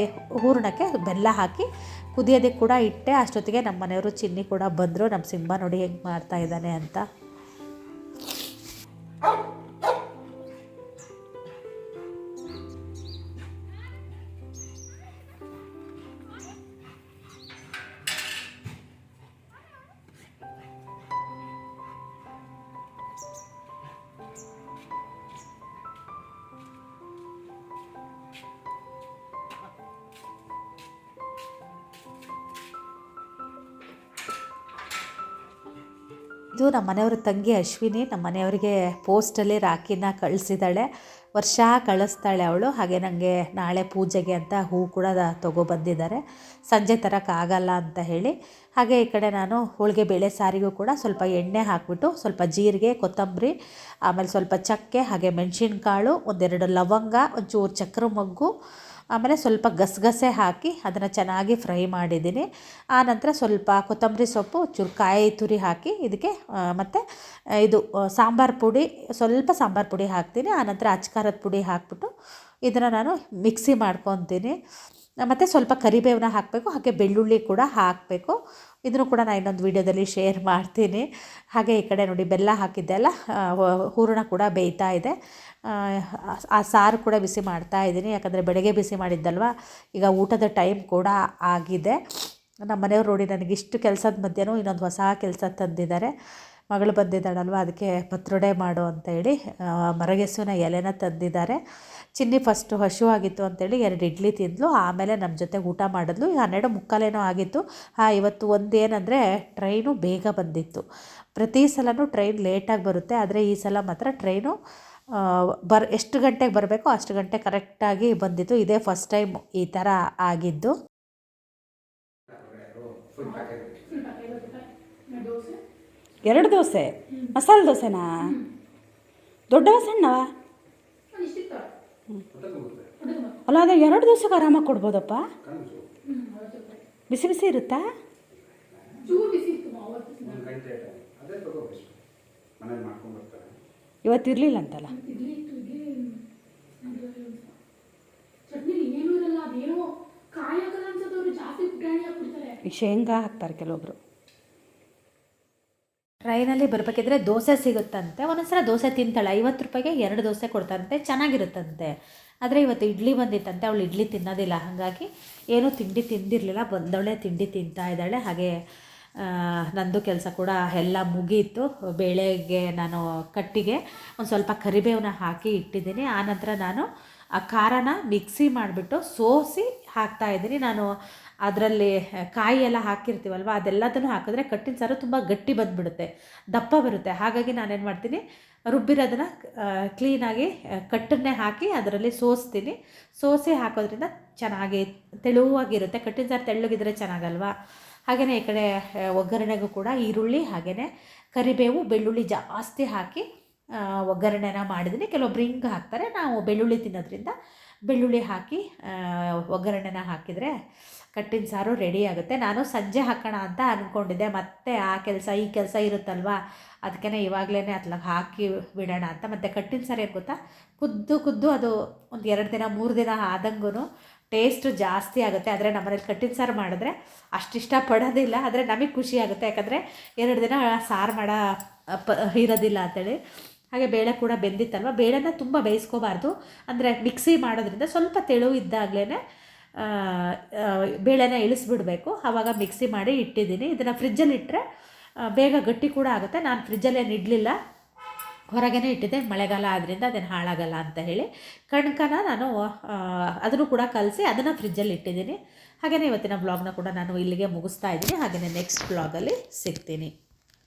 ಹೂರಣಕ್ಕೆ ಬೆಲ್ಲ ಹಾಕಿ ಕುದಿಯೋದಕ್ಕೆ ಕೂಡ ಇಟ್ಟೆ, ಅಷ್ಟೊತ್ತಿಗೆ ನಮ್ಮ ಮನೆಯವರು ಚಿನ್ನಿ ಕೂಡ ಬಂದರು. ನಮ್ಮ ಸಿಂಹ ನೋಡಿ ಹೆಂಗೆ ಮಾಡ್ತಾ ಇದ್ದಾನೆ ಅಂತ. ನಮ್ಮ ಮನೆಯವ್ರ ತಂಗಿ ಅಶ್ವಿನಿ ನಮ್ಮ ಮನೆಯವರಿಗೆ ಪೋಸ್ಟಲ್ಲಿ ರಾಖಿನ ಕಳಿಸಿದ್ದಾಳೆ. ವರ್ಷ ಕಳಿಸ್ತಾಳೆ ಅವಳು. ಹಾಗೆ ನನಗೆ ನಾಳೆ ಪೂಜೆಗೆ ಅಂತ ಹೂ ಕೂಡ ತೊಗೊಬಂದಿದ್ದಾರೆ ಸಂಜೆ ತರೋಕ್ಕಾಗಲ್ಲ ಅಂತ ಹೇಳಿ. ಹಾಗೆ ಈ ಕಡೆ ನಾನು ಹೋಳಿಗೆ ಬೇಳೆ ಸಾರಿಗೂ ಕೂಡ ಸ್ವಲ್ಪ ಎಣ್ಣೆ ಹಾಕಿಬಿಟ್ಟು ಸ್ವಲ್ಪ ಜೀರಿಗೆ, ಕೊತ್ತಂಬರಿ, ಆಮೇಲೆ ಸ್ವಲ್ಪ ಚಕ್ಕೆ, ಹಾಗೆ ಮೆಣಸಿನ್ಕಾಳು, ಒಂದೆರಡು ಲವಂಗ, ಒಂಚೂರು ಚಕ್ರ ಮೊಗ್ಗು ಆಮೇಲೆ ಸ್ವಲ್ಪ ಗಸಗಸೆ ಹಾಕಿ ಅದನ್ನು ಚೆನ್ನಾಗಿ ಫ್ರೈ ಮಾಡಿದ್ದೀನಿ. ಆನಂತರ ಸ್ವಲ್ಪ ಕೊತ್ತಂಬರಿ ಸೊಪ್ಪು ಚೂರು ಕಾಯಿ ತುರಿ ಹಾಕಿ ಇದಕ್ಕೆ ಮತ್ತು ಇದು ಸಾಂಬಾರು ಪುಡಿ, ಸ್ವಲ್ಪ ಸಾಂಬಾರು ಪುಡಿ ಹಾಕ್ತೀನಿ. ಆನಂತರ ಅಚ್ಕಾರದ ಪುಡಿ ಹಾಕ್ಬಿಟ್ಟು ಇದನ್ನು ನಾನು ಮಿಕ್ಸಿ ಮಾಡ್ಕೊತೀನಿ. ಮತ್ತು ಸ್ವಲ್ಪ ಕರಿಬೇವನ್ನ ಹಾಕಬೇಕು, ಹಾಗೆ ಬೆಳ್ಳುಳ್ಳಿ ಕೂಡ ಹಾಕಬೇಕು. ಇದನ್ನು ಕೂಡ ನಾನು ಇನ್ನೊಂದು ವೀಡಿಯೋದಲ್ಲಿ ಶೇರ್ ಮಾಡ್ತೀನಿ. ಹಾಗೆ ಈ ಕಡೆ ನೋಡಿ ಬೆಲ್ಲ ಹಾಕಿದ್ದೆ ಅಲ್ಲ ಹೂರಣ ಕೂಡ ಬೇಯ್ತಾ ಇದೆ. ಆ, ಸಾರು ಕೂಡ ಬಿಸಿ ಮಾಡ್ತಾ ಇದ್ದೀನಿ. ಯಾಕಂದರೆ ಬೆಳಗ್ಗೆ ಬಿಸಿ ಮಾಡಿದ್ದಲ್ವ ಈಗ ಊಟದ ಟೈಮ್ ಕೂಡ ಆಗಿದೆ. ನಮ್ಮ ಮನೆಯವ್ರು ನೋಡಿ ನನಗೆ ಇಷ್ಟು ಕೆಲಸದ ಮಧ್ಯನೂ ಇನ್ನೊಂದು ಹೊಸ ಕೆಲಸ ತಂದಿದ್ದಾರೆ. ಮಗಳು ಬಂದಿದ್ದಾಳಲ್ವ ಅದಕ್ಕೆ ಪತ್ರೊಡೆ ಮಾಡು ಅಂತ ಹೇಳಿ ಆ, ಮರಗೆಸುವಿನ ಎಲೆನ ತಂದಿದ್ದಾರೆ. ಚಿನ್ನಿ ಫಸ್ಟು ಹಸಿವಾಗಿತ್ತು ಅಂತೇಳಿ ಎರಡು ಇಡ್ಲಿ ತಿಂದಲು. ಆಮೇಲೆ ನಮ್ಮ ಜೊತೆ ಊಟ ಮಾಡಿದ್ಲು. ಹನ್ನೆರಡು ಮುಕ್ಕಾಲೇನೋ ಆಗಿತ್ತು. ಹಾಂ ಇವತ್ತು ಒಂದು ಏನಂದರೆ ಟ್ರೈನು ಬೇಗ ಬಂದಿತ್ತು. ಪ್ರತಿ ಸಲನೂ ಟ್ರೈನ್ ಲೇಟಾಗಿ ಬರುತ್ತೆ. ಆದರೆ ಈ ಸಲ ಮಾತ್ರ ಟ್ರೈನು ಬರ್ ಎಷ್ಟು ಗಂಟೆಗೆ ಬರಬೇಕೋ ಅಷ್ಟು ಗಂಟೆ ಕರೆಕ್ಟಾಗಿ ಬಂದಿತ್ತು. ಇದೇ ಫಸ್ಟ್ ಟೈಮ್ ಈ ಥರ ಆಗಿದ್ದು. ಎರಡು ದೋಸೆ? ಮಸಾಲೆ ದೋಸೆನಾ? ದೊಡ್ಡವ ಸಣ್ಣವ? ಅಲ್ಲ, ಅದೇ ಎರಡು ದಿವಸಕ್ಕೆ ಆರಾಮಾಗಿ ಕೊಡ್ಬೋದಪ್ಪ? ಬಿಸಿ ಬಿಸಿ ಇರುತ್ತಾ? ಇವತ್ತು ಇರಲಿಲ್ಲ ಅಂತಲ್ಲ? ಶೇಂಗಾ ಹಾಕ್ತಾರೆ ಕೆಲವೊಬ್ರು. ಟ್ರೈನಲ್ಲಿ ಬರಬೇಕಿದ್ರೆ ದೋಸೆ ಸಿಗುತ್ತಂತೆ. ಒಂದೊಂದ್ಸಲ ದೋಸೆ ತಿಂತಾಳೆ. ಐವತ್ತು ರೂಪಾಯಿಗೆ ಎರಡು ದೋಸೆ ಕೊಡ್ತಾರಂತೆ ಚೆನ್ನಾಗಿರುತ್ತಂತೆ. ಆದರೆ ಇವತ್ತು ಇಡ್ಲಿ ಬಂದಿತ್ತಂತೆ. ಅವಳು ಇಡ್ಲಿ ತಿನ್ನೋದಿಲ್ಲ. ಹಾಗಾಗಿ ಏನೂ ತಿಂಡಿ ತಿಂದಿರಲಿಲ್ಲ. ಬಂದವಳೆ ತಿಂಡಿ ತಿಂತಾ ಇದ್ದಾಳೆ. ಹಾಗೆ ನಂದು ಕೆಲಸ ಕೂಡ ಎಲ್ಲ ಮುಗೀತು. ಬೇಳೆಗೆ ನಾನು ಕಟ್ಟಿಗೆ ಒಂದು ಸ್ವಲ್ಪ ಕರಿಬೇವನ್ನ ಹಾಕಿ ಇಟ್ಟಿದ್ದೀನಿ. ಆನಂತರ ನಾನು ಆ ಖಾರನ ಮಿಕ್ಸಿ ಮಾಡಿಬಿಟ್ಟು ಸೋಸಿ ಹಾಕ್ತಾ ಇದ್ದೀನಿ. ನಾನು ಅದರಲ್ಲಿ ಕಾಯಿ ಎಲ್ಲ ಹಾಕಿರ್ತೀವಲ್ವ? ಅದೆಲ್ಲದನ್ನು ಹಾಕಿದ್ರೆ ಕಟ್ಟಿನ ಸಾರು ತುಂಬ ಗಟ್ಟಿ ಬಂದುಬಿಡುತ್ತೆ. ದಪ್ಪ ಬರುತ್ತೆ. ಹಾಗಾಗಿ ನಾನೇನು ಮಾಡ್ತೀನಿ, ರುಬ್ಬಿರೋದನ್ನು ಕ್ಲೀನಾಗಿ ಕಟ್ಟನ್ನೇ ಹಾಕಿ ಅದರಲ್ಲಿ ಸೋಸ್ತೀನಿ. ಸೋಸಿ ಹಾಕೋದ್ರಿಂದ ಚೆನ್ನಾಗಿ ತೆಳುವಾಗಿರುತ್ತೆ. ಕಟ್ಟಿನ ಸಾರು ತೆಳ್ಳಗಿದ್ರೆ ಚೆನ್ನಾಗಲ್ವಾ? ಹಾಗೆಯೇ ಈ ಕಡೆ ಒಗ್ಗರಣೆಗೂ ಕೂಡ ಈರುಳ್ಳಿ ಹಾಗೆಯೇ ಕರಿಬೇವು, ಬೆಳ್ಳುಳ್ಳಿ ಜಾಸ್ತಿ ಹಾಕಿ ಒಗ್ಗರಣೆನ ಮಾಡಿದ್ದೀನಿ ಕೆಲವೊಬ್ರು ಹಿಂಗೆ ಹಾಕ್ತಾರೆ. ನಾವು ಬೆಳ್ಳುಳ್ಳಿ ತಿನ್ನೋದ್ರಿಂದ ಬೆಳ್ಳುಳ್ಳಿ ಹಾಕಿ ಒಗ್ಗರಣೆನ ಹಾಕಿದರೆ ಕಟ್ಟಿನ ಸಾರು ರೆಡಿ ಆಗುತ್ತೆ. ನಾನು ಸಂಜೆ ಹಾಕೋಣ ಅಂತ ಅಂದ್ಕೊಂಡಿದ್ದೆ ಮತ್ತೆ ಆ ಕೆಲಸ, ಈ ಕೆಲಸ ಇರುತ್ತಲ್ವಾ? ಅದಕ್ಕೇ ಇವಾಗಲೇ ಅದ್ಲಾಗ ಹಾಕಿ ಬಿಡೋಣ ಅಂತ. ಮತ್ತು ಕಟ್ಟಿನ ಸಾರು ಏನು ಗೊತ್ತಾ? ಕುದ್ದು ಕುದ್ದು ಅದು ಒಂದು ಎರಡು ದಿನ, ಮೂರು ದಿನ ಆದಂಗೂ ಟೇಸ್ಟು ಜಾಸ್ತಿ ಆಗುತ್ತೆ. ಆದರೆ ನಮ್ಮನೇಲಿ ಕಟ್ಟಿನ ಸಾರು ಮಾಡಿದ್ರೆ ಅಷ್ಟು ಇಷ್ಟಪಡೋದಿಲ್ಲ ಆದರೆ ನಮಗೆ ಖುಷಿ ಆಗುತ್ತೆ. ಯಾಕಂದರೆ ಎರಡು ದಿನ ಸಾರು ಮಾಡೋ ಪ ಇರೋದಿಲ್ಲ ಅಂತೇಳಿ. ಹಾಗೆ ಬೇಳೆ ಕೂಡ ಬೆಂದಿತ್ತಲ್ವ? ಬೇಳೆನ ತುಂಬ ಬೇಯಿಸ್ಕೋಬಾರ್ದು. ಅಂದರೆ ಮಿಕ್ಸಿ ಮಾಡೋದ್ರಿಂದ ಸ್ವಲ್ಪ ತೆಳು ಇದ್ದಾಗಲೇ ಬೇಳೆನ ಇಳಿಸ್ಬಿಡಬೇಕು. ಆವಾಗ ಮಿಕ್ಸಿ ಮಾಡಿ ಇಟ್ಟಿದ್ದೀನಿ. ಇದನ್ನು ಫ್ರಿಜ್ಜಲ್ಲಿ ಇಟ್ಟರೆ ಬೇಗ ಗಟ್ಟಿ ಕೂಡ ಆಗುತ್ತೆ. ನಾನು ಫ್ರಿಜ್ಜಲ್ಲೇನು ಇಡಲಿಲ್ಲ. ಹೊರಗೇ ಇಟ್ಟಿದ್ದೆ. ಮಳೆಗಾಲ ಆದ್ದರಿಂದ ಅದೇನು ಹಾಳಾಗಲ್ಲ ಅಂತ ಹೇಳಿ. ಕಣ್ಕನ ನಾನು ಅದನ್ನು ಕೂಡ ಕಲಸಿ ಅದನ್ನು ಫ್ರಿಜ್ಜಲ್ಲಿ ಇಟ್ಟಿದ್ದೀನಿ. ಹಾಗೆಯೇ ಇವತ್ತಿನ ಬ್ಲಾಗ್ನ ಕೂಡ ನಾನು ಇಲ್ಲಿಗೆ ಮುಗಿಸ್ತಾ ಇದ್ದೀನಿ. ಹಾಗೆಯೇ ನೆಕ್ಸ್ಟ್ ಬ್ಲಾಗಲ್ಲಿ ಸಿಗ್ತೀನಿ.